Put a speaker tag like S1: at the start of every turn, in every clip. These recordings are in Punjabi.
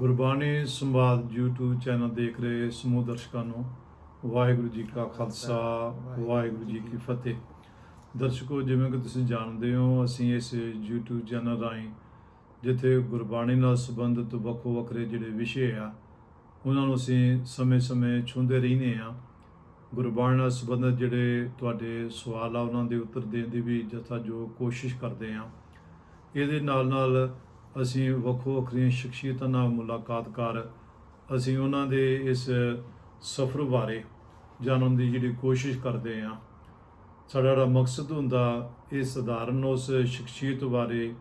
S1: ਗੁਰਬਾਣੀ ਸੰਵਾਦ YouTube ਚੈਨਲ ਦੇਖ ਰਹੇ ਸਮੂਹ ਦਰਸ਼ਕਾਂ ਨੂੰ। ਵਾਹਿਗੁਰੂ ਜੀ ਕਾ ਖਾਲਸਾ, ਵਾਹਿਗੁਰੂ ਜੀ ਕੀ ਫਤਿਹ। ਦਰਸ਼ਕੋ, ਜਿਵੇਂ ਕਿ ਤੁਸੀਂ ਜਾਣਦੇ ਹੋ, ਅਸੀਂ ਇਸ YouTube ਚੈਨਲ ਰਾਹੀਂ ਜਿੱਥੇ ਗੁਰਬਾਣੀ ਨਾਲ ਸੰਬੰਧਿਤ ਵੱਖੋ ਵੱਖਰੇ ਜਿਹੜੇ ਵਿਸ਼ੇ ਆ, ਉਹਨਾਂ ਨੂੰ ਅਸੀਂ ਸਮੇਂ-ਸਮੇਂ ਛੂੰਹਦੇ ਰਹਿੰਦੇ ਆ ਗੁਰਬਾਣੀ ਨਾਲ ਸੰਬੰਧਿਤ ਜਿਹੜੇ ਤੁਹਾਡੇ ਸਵਾਲ ਆ, ਉਹਨਾਂ ਦੇ ਉੱਤਰ ਦੇਣ ਦੀ ਵੀ ਜਥਾ ਜੋ ਕੋਸ਼ਿਸ਼ ਕਰਦੇ ਆ ਇਹਦੇ ਨਾਲ ਨਾਲ ਅਸੀਂ ਵੱਖੋ ਵੱਖਰੀਆਂ ਸ਼ਖਸੀਅਤਾਂ ਨਾਲ ਮੁਲਾਕਾਤ ਕਰ ਅਸੀਂ ਉਹਨਾਂ ਦੇ ਇਸ ਸਫ਼ਰ ਬਾਰੇ ਜਾਣਨ ਦੀ ਜਿਹੜੀ ਕੋਸ਼ਿਸ਼ ਕਰਦੇ ਆ ਸਾਡਾ ਜਿਹੜਾ ਮਕਸਦ ਹੁੰਦਾ ਇਹ ਸਧਾਰਨ ਉਸ ਸ਼ਖਸੀਅਤ ਬਾਰੇ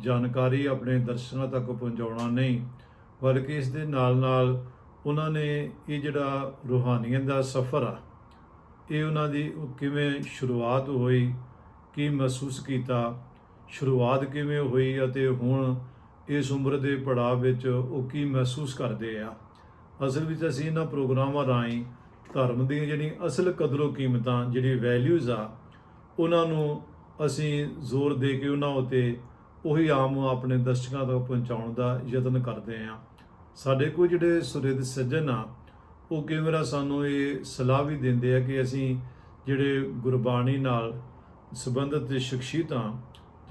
S1: ਜਾਣਕਾਰੀ ਆਪਣੇ ਦਰਸ਼ਕਾਂ ਤੱਕ ਪਹੁੰਚਾਉਣਾ ਨਹੀਂ, ਬਲਕਿ ਇਸ ਦੇ ਨਾਲ ਨਾਲ ਉਹਨਾਂ ਨੇ ਇਹ ਜਿਹੜਾ ਰੂਹਾਨੀਅਤ ਦਾ ਸਫ਼ਰ ਆ, ਇਹ ਉਹਨਾਂ ਦੀ ਕਿਵੇਂ ਸ਼ੁਰੂਆਤ ਹੋਈ, ਕੀ ਮਹਿਸੂਸ ਕੀਤਾ ਸ਼ੁਰੂਆਤ ਕਿਵੇਂ ਹੋਈ ਅਤੇ ਹੁਣ ਇਸ ਉਮਰ ਦੇ ਪੜਾਅ ਵਿੱਚ ਉਹ ਕੀ ਮਹਿਸੂਸ ਕਰਦੇ ਆ? ਅਸਲ ਵਿੱਚ ਅਸੀਂ ਇਹਨਾਂ ਪ੍ਰੋਗਰਾਮਾਂ ਰਾਹੀਂ ਧਰਮ ਦੀਆਂ ਜਿਹੜੀਆਂ ਅਸਲ ਕਦਰੋ ਕੀਮਤਾਂ ਜਿਹੜੀ ਵੈਲਿਊਜ਼ ਆ, ਉਹਨਾਂ ਨੂੰ ਅਸੀਂ ਜ਼ੋਰ ਦੇ ਕੇ ਉਹਨਾਂ ਉਤੇ ਉਹੀ ਆਮ ਆਪਣੇ ਦਰਸ਼ਕਾਂ ਤੱਕ ਪਹੁੰਚਾਉਣ ਦਾ ਯਤਨ ਕਰਦੇ ਆ ਸਾਡੇ ਕੋਲ ਜਿਹੜੇ ਸੁਰਿਦ ਸੱਜਣ ਆ, ਉਹ ਕਈ ਵਾਰ ਸਾਨੂੰ ਇਹ ਸਲਾਹ ਵੀ ਦਿੰਦੇ ਆ ਕਿ ਅਸੀਂ ਜਿਹੜੇ ਗੁਰਬਾਣੀ ਨਾਲ ਸੰਬੰਧਿਤ ਸ਼ਖਸੀਅਤਾਂ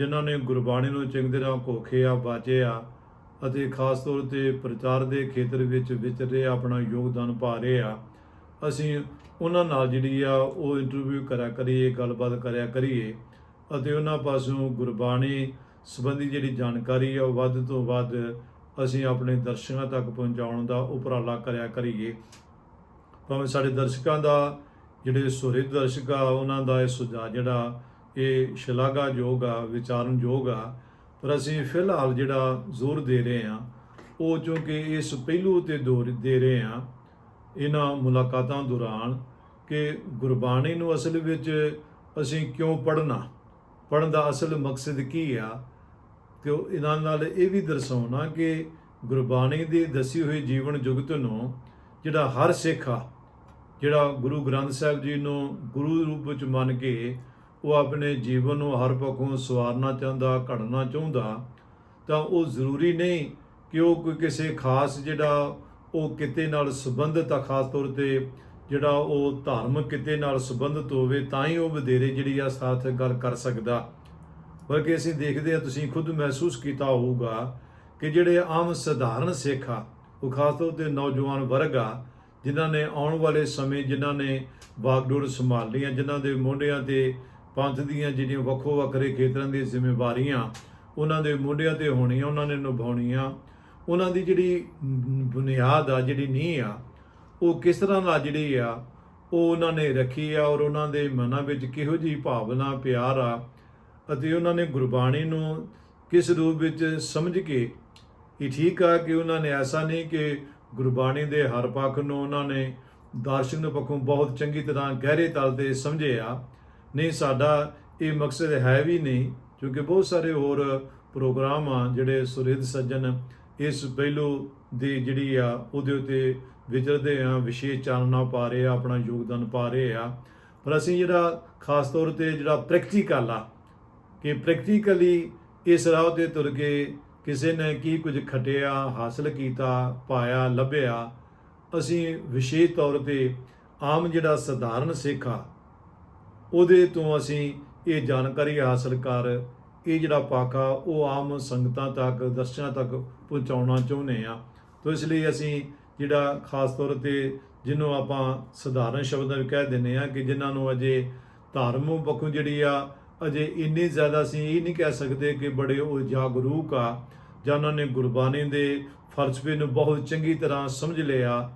S1: ਜਿਨ੍ਹਾਂ ਨੇ ਗੁਰਬਾਣੀ ਨੂੰ ਚੰਗੀ ਤਰ੍ਹਾਂ ਕੋਖਿਆ ਬਾਜਿਆ ਅਤੇ ਖਾਸ ਤੌਰ ਤੇ ਪ੍ਰਚਾਰ ਦੇ ਖੇਤਰ ਵਿੱਚ ਵਿਚਰੇ ਆਪਣਾ ਯੋਗਦਾਨ ਪਾ ਰਹੇ ਆ। ਅਸੀਂ ਉਹਨਾਂ ਨਾਲ ਜਿਹੜੀ ਆ, ਉਹ ਇੰਟਰਵਿਊ ਕਰਿਆ ਕਰੀਏ, ਗੱਲਬਾਤ ਕਰਿਆ ਕਰੀਏ ਅਤੇ ਉਹਨਾਂ ਪਾਸੋਂ ਗੁਰਬਾਣੀ ਸੰਬੰਧੀ ਜਿਹੜੀ ਜਾਣਕਾਰੀ ਆ, ਉਹ ਵੱਧ ਤੋਂ ਵੱਧ ਅਸੀਂ ਆਪਣੇ ਦਰਸ਼ਕਾਂ ਤੱਕ ਪਹੁੰਚਾਉਣ ਦਾ ਉਪਰਾਲਾ ਕਰਿਆ ਕਰੀਏ। ਭਾਵੇਂ ਸਾਡੇ ਦਰਸ਼ਕਾਂ ਦਾ, ਜਿਹੜੇ ਸੁਹਿਰਦ ਦਰਸ਼ਕ ਆ, ਉਹਨਾਂ ਦਾ ਇਹ ਸੁਝਾਅ ਜਿਹੜਾ ਇਹ ਸ਼ਲਾਘਾਯੋਗ ਆ, ਵਿਚਾਰਨਯੋਗ ਆ। ਪਰ ਅਸੀਂ ਫਿਲਹਾਲ ਜਿਹੜਾ ਜ਼ੋਰ ਦੇ ਰਹੇ ਆ ਉਹ ਕਿਉਂਕਿ ਇਸ ਪਹਿਲੂ ਤੇ ਦੌਰ ਦੇ ਰਹੇ ਆ ਇਹਨਾਂ ਮੁਲਾਕਾਤਾਂ ਦੌਰਾਨ ਕਿ ਗੁਰਬਾਣੀ ਨੂੰ ਅਸਲ ਵਿੱਚ ਅਸੀਂ ਕਿਉਂ ਪੜ੍ਹਨਾ? ਪੜ੍ਹਨ ਦਾ ਅਸਲ ਮਕਸਦ ਕੀ ਆ? ਕਿ ਉਹ ਇਹਨਾਂ ਨਾਲ ਇਹ ਵੀ ਦਰਸਾਉਣਾ ਕਿ ਗੁਰਬਾਣੀ ਦੀ ਦੱਸੀ ਹੋਈ ਜੀਵਨ ਜੁਗਤ ਨੂੰ ਜਿਹੜਾ ਹਰ ਸਿੱਖ ਆ, ਜਿਹੜਾ ਗੁਰੂ ਗ੍ਰੰਥ ਸਾਹਿਬ ਜੀ ਨੂੰ ਗੁਰੂ ਰੂਪ ਵਿੱਚ ਮੰਨ ਕੇ ਉਹ ਆਪਣੇ ਜੀਵਨ ਨੂੰ ਹਰ ਪੱਖੋਂ ਸਵਾਰਨਾ ਚਾਹੁੰਦਾ, ਘੜਨਾ ਚਾਹੁੰਦਾ, ਤਾਂ ਉਹ ਜ਼ਰੂਰੀ ਨਹੀਂ ਕਿ ਉਹ ਕੋਈ ਕਿਸੇ ਖਾਸ ਜਿਹੜਾ ਉਹ ਕਿਤੇ ਨਾਲ ਸੰਬੰਧਿਤ ਆ, ਖਾਸ ਤੌਰ ਤੇ ਜਿਹੜਾ ਉਹ ਧਾਰਮਿਕ ਕਿਤੇ ਨਾਲ ਸੰਬੰਧਿਤ ਹੋਵੇ, ਤਾਂ ਹੀ ਉਹ ਵਧੇਰੇ ਜਿਹੜੀ ਆ ਸਾਰਥਕ ਗੱਲ ਕਰ ਸਕਦਾ। ਬਲਕਿ ਅਸੀਂ ਦੇਖਦੇ ਆ, ਤੁਸੀਂ ਖੁਦ ਮਹਿਸੂਸ ਕੀਤਾ ਹੋਊਗਾ ਕਿ ਜਿਹੜੇ ਆਮ ਸਧਾਰਨ ਸਿੱਖ ਆ, ਉਹ ਖਾਸ ਤੌਰ ਤੇ ਨੌਜਵਾਨ ਵਰਗ ਆ, ਜਿਨ੍ਹਾਂ ਨੇ ਆਉਣ ਵਾਲੇ ਸਮੇਂ ਜਿਨ੍ਹਾਂ ਨੇ ਬਾਗਡੋਰ ਸੰਭਾਲ ਸੰਭਾਲੀਆਂ ਜਿਨ੍ਹਾਂ ਦੇ ਮੋਢਿਆਂ ਤੇ ਪੰਥ ਦੀਆਂ ਜਿਹੜੀਆਂ ਵੱਖੋ ਵੱਖਰੇ ਖੇਤਰਾਂ ਦੀਆਂ ਜ਼ਿੰਮੇਵਾਰੀਆਂ ਉਹਨਾਂ ਦੇ ਮੋਢਿਆਂ ਤੇ ਹੋਣੀਆਂ, ਉਹਨਾਂ ਨੇ ਨਿਭਾਉਣੀਆਂ। ਉਹਨਾਂ ਦੀ ਜਿਹੜੀ ਬੁਨਿਆਦ ਆ, ਜਿਹੜੀ ਨੀਂਹ ਆ, ਉਹ ਕਿਸ ਤਰ੍ਹਾਂ ਨਾਲ ਜਿਹੜੀ ਆ, ਉਹ ਉਹਨਾਂ ਨੇ ਰੱਖੀ ਆ ਔਰ ਉਹਨਾਂ ਦੇ ਮਨਾਂ ਵਿੱਚ ਕਿਹੋ ਜਿਹੀ ਭਾਵਨਾ, ਪਿਆਰ ਆ ਅਤੇ ਉਹਨਾਂ ਨੇ ਗੁਰਬਾਣੀ ਨੂੰ ਕਿਸ ਰੂਪ ਵਿੱਚ ਸਮਝ ਕੇ ਇਹ ਠੀਕ ਆ ਕਿ ਉਹਨਾਂ ਨੇ ਐਸਾ ਨਹੀਂ ਕਿ ਗੁਰਬਾਣੀ ਦੇ ਹਰ ਪੱਖ ਨੂੰ ਉਹਨਾਂ ਨੇ ਦਾਰਸ਼ਨਿਕ ਪੱਖੋਂ ਬਹੁਤ ਚੰਗੀ ਤਰ੍ਹਾਂ ਗਹਿਰੇ ਤਲ ਤੇ ਸਮਝਿਆ। ਨਹੀਂ, ਸਾਡਾ ਇਹ ਮਕਸਦ ਹੈ ਵੀ ਨਹੀਂ, ਕਿਉਂਕਿ ਬਹੁਤ ਸਾਰੇ ਹੋਰ ਪ੍ਰੋਗਰਾਮ ਆ ਜਿਹੜੇ ਸੁਰਿਦ ਸੱਜਣ ਇਸ ਪਹਿਲੂ ਦੀ ਜਿਹੜੀ ਆ, ਉਹਦੇ ਉਤੇ ਵਿਚਰਦੇ ਆ, ਵਿਸ਼ੇਸ਼ ਚਾਨਣਾ ਪਾ ਰਹੇ ਆ, ਆਪਣਾ ਯੋਗਦਾਨ ਪਾ ਰਹੇ ਆ। ਪਰ ਅਸੀਂ ਜਿਹੜਾ ਖਾਸ ਤੌਰ ਤੇ ਜਿਹੜਾ ਪ੍ਰੈਕਟੀਕਲ ਆ, ਕਿ ਪ੍ਰੈਕਟੀਕਲੀ ਇਸ ਰਾਹ ਤੇ ਤੁਰ ਕੇ ਕਿਸੇ ਨੇ ਕੀ ਕੁਝ ਖਟਿਆ, ਹਾਸਲ ਕੀਤਾ, ਪਾਇਆ, ਲੱਭਿਆ, ਅਸੀਂ ਵਿਸ਼ੇਸ਼ ਤੌਰ ਤੇ ਆਮ ਜਿਹੜਾ ਸਧਾਰਨ ਸਿੱਖ ਆ ਉਹਦੇ ਤੋਂ ਅਸੀਂ ਇਹ ਜਾਣਕਾਰੀ ਹਾਸਲ ਕਰ, ਇਹ ਜਿਹੜਾ ਪਾਕਾ ਉਹ ਆਮ ਸੰਗਤਾਂ ਤੱਕ, ਦਰਸ਼ਨਾਂ ਤੱਕ ਪਹੁੰਚਾਉਣਾ ਚਾਹੁੰਦੇ ਆ ਤੋਂ ਇਸ ਲਈ ਅਸੀਂ ਜਿਹੜਾ ਖਾਸ ਤੌਰ ਤੇ ਜਿਹਨੂੰ ਆਪਾਂ ਸਧਾਰਨ ਸ਼ਬਦਾਂ ਵਿੱਚ ਕਹਿ ਦਿੰਦੇ ਆ ਕਿ ਜਿਨ੍ਹਾਂ ਨੂੰ ਅਜੇ ਧਾਰਮਿਕ ਪੱਖੋਂ ਜਿਹੜੀ ਆ, ਅਜੇ ਇੰਨੀ ਜ਼ਿਆਦਾ ਅਸੀਂ ਇਹ ਨਹੀਂ ਕਹਿ ਸਕਦੇ ਕਿ ਬੜੇ ਉਹ ਜਾਗਰੂਕ ਆ, ਜਾਂ ਉਹਨਾਂ ਨੇ ਗੁਰਬਾਣੀ ਦੇ ਫਲਸਫੇ ਨੂੰ ਬਹੁਤ ਚੰਗੀ ਤਰ੍ਹਾਂ ਸਮਝ ਲਿਆ,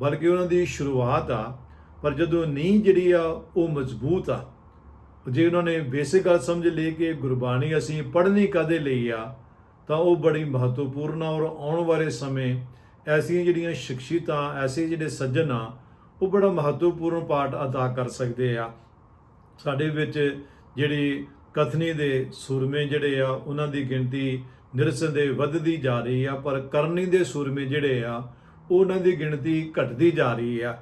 S1: ਬਲਕਿ ਉਹਨਾਂ ਦੀ ਸ਼ੁਰੂਆਤ ਆ। ਪਰ ਜਦੋਂ ਨੀਂਹ ਜਿਹੜੀ ਆ, ਉਹ ਮਜ਼ਬੂਤ ਆ, ਜੇ ਉਹਨਾਂ ਨੇ ਬੇਸਿਕ ਗੱਲ ਸਮਝ ਲਈ ਕਿ ਗੁਰਬਾਣੀ ਅਸੀਂ ਪੜ੍ਹਨੀ ਕਦੇ ਲਈ ਆ, ਤਾਂ ਉਹ ਬੜੀ ਮਹੱਤਵਪੂਰਨ ਆ ਔਰ ਆਉਣ ਵਾਲੇ ਸਮੇਂ ਐਸੀਆਂ ਜਿਹੜੀਆਂ ਸ਼ਖਸੀਅਤਾਂ, ਐਸੇ ਜਿਹੜੇ ਸੱਜਣ ਆ, ਉਹ ਬੜਾ ਮਹੱਤਵਪੂਰਨ ਪਾਠ ਅਦਾ ਕਰ ਸਕਦੇ ਆ। ਸਾਡੇ ਵਿੱਚ ਜਿਹੜੀ ਕਥਨੀ ਦੇ ਸੂਰਮੇ ਜਿਹੜੇ ਆ, ਉਹਨਾਂ ਦੀ ਗਿਣਤੀ ਨਿਰਸਨ ਵੱਧਦੀ ਜਾ ਰਹੀ ਆ, ਪਰ ਕਰਨੀ ਦੇ ਸੂਰਮੇ ਜਿਹੜੇ ਆ, ਉਹਨਾਂ ਦੀ ਗਿਣਤੀ ਘਟਦੀ ਜਾ ਰਹੀ ਆ।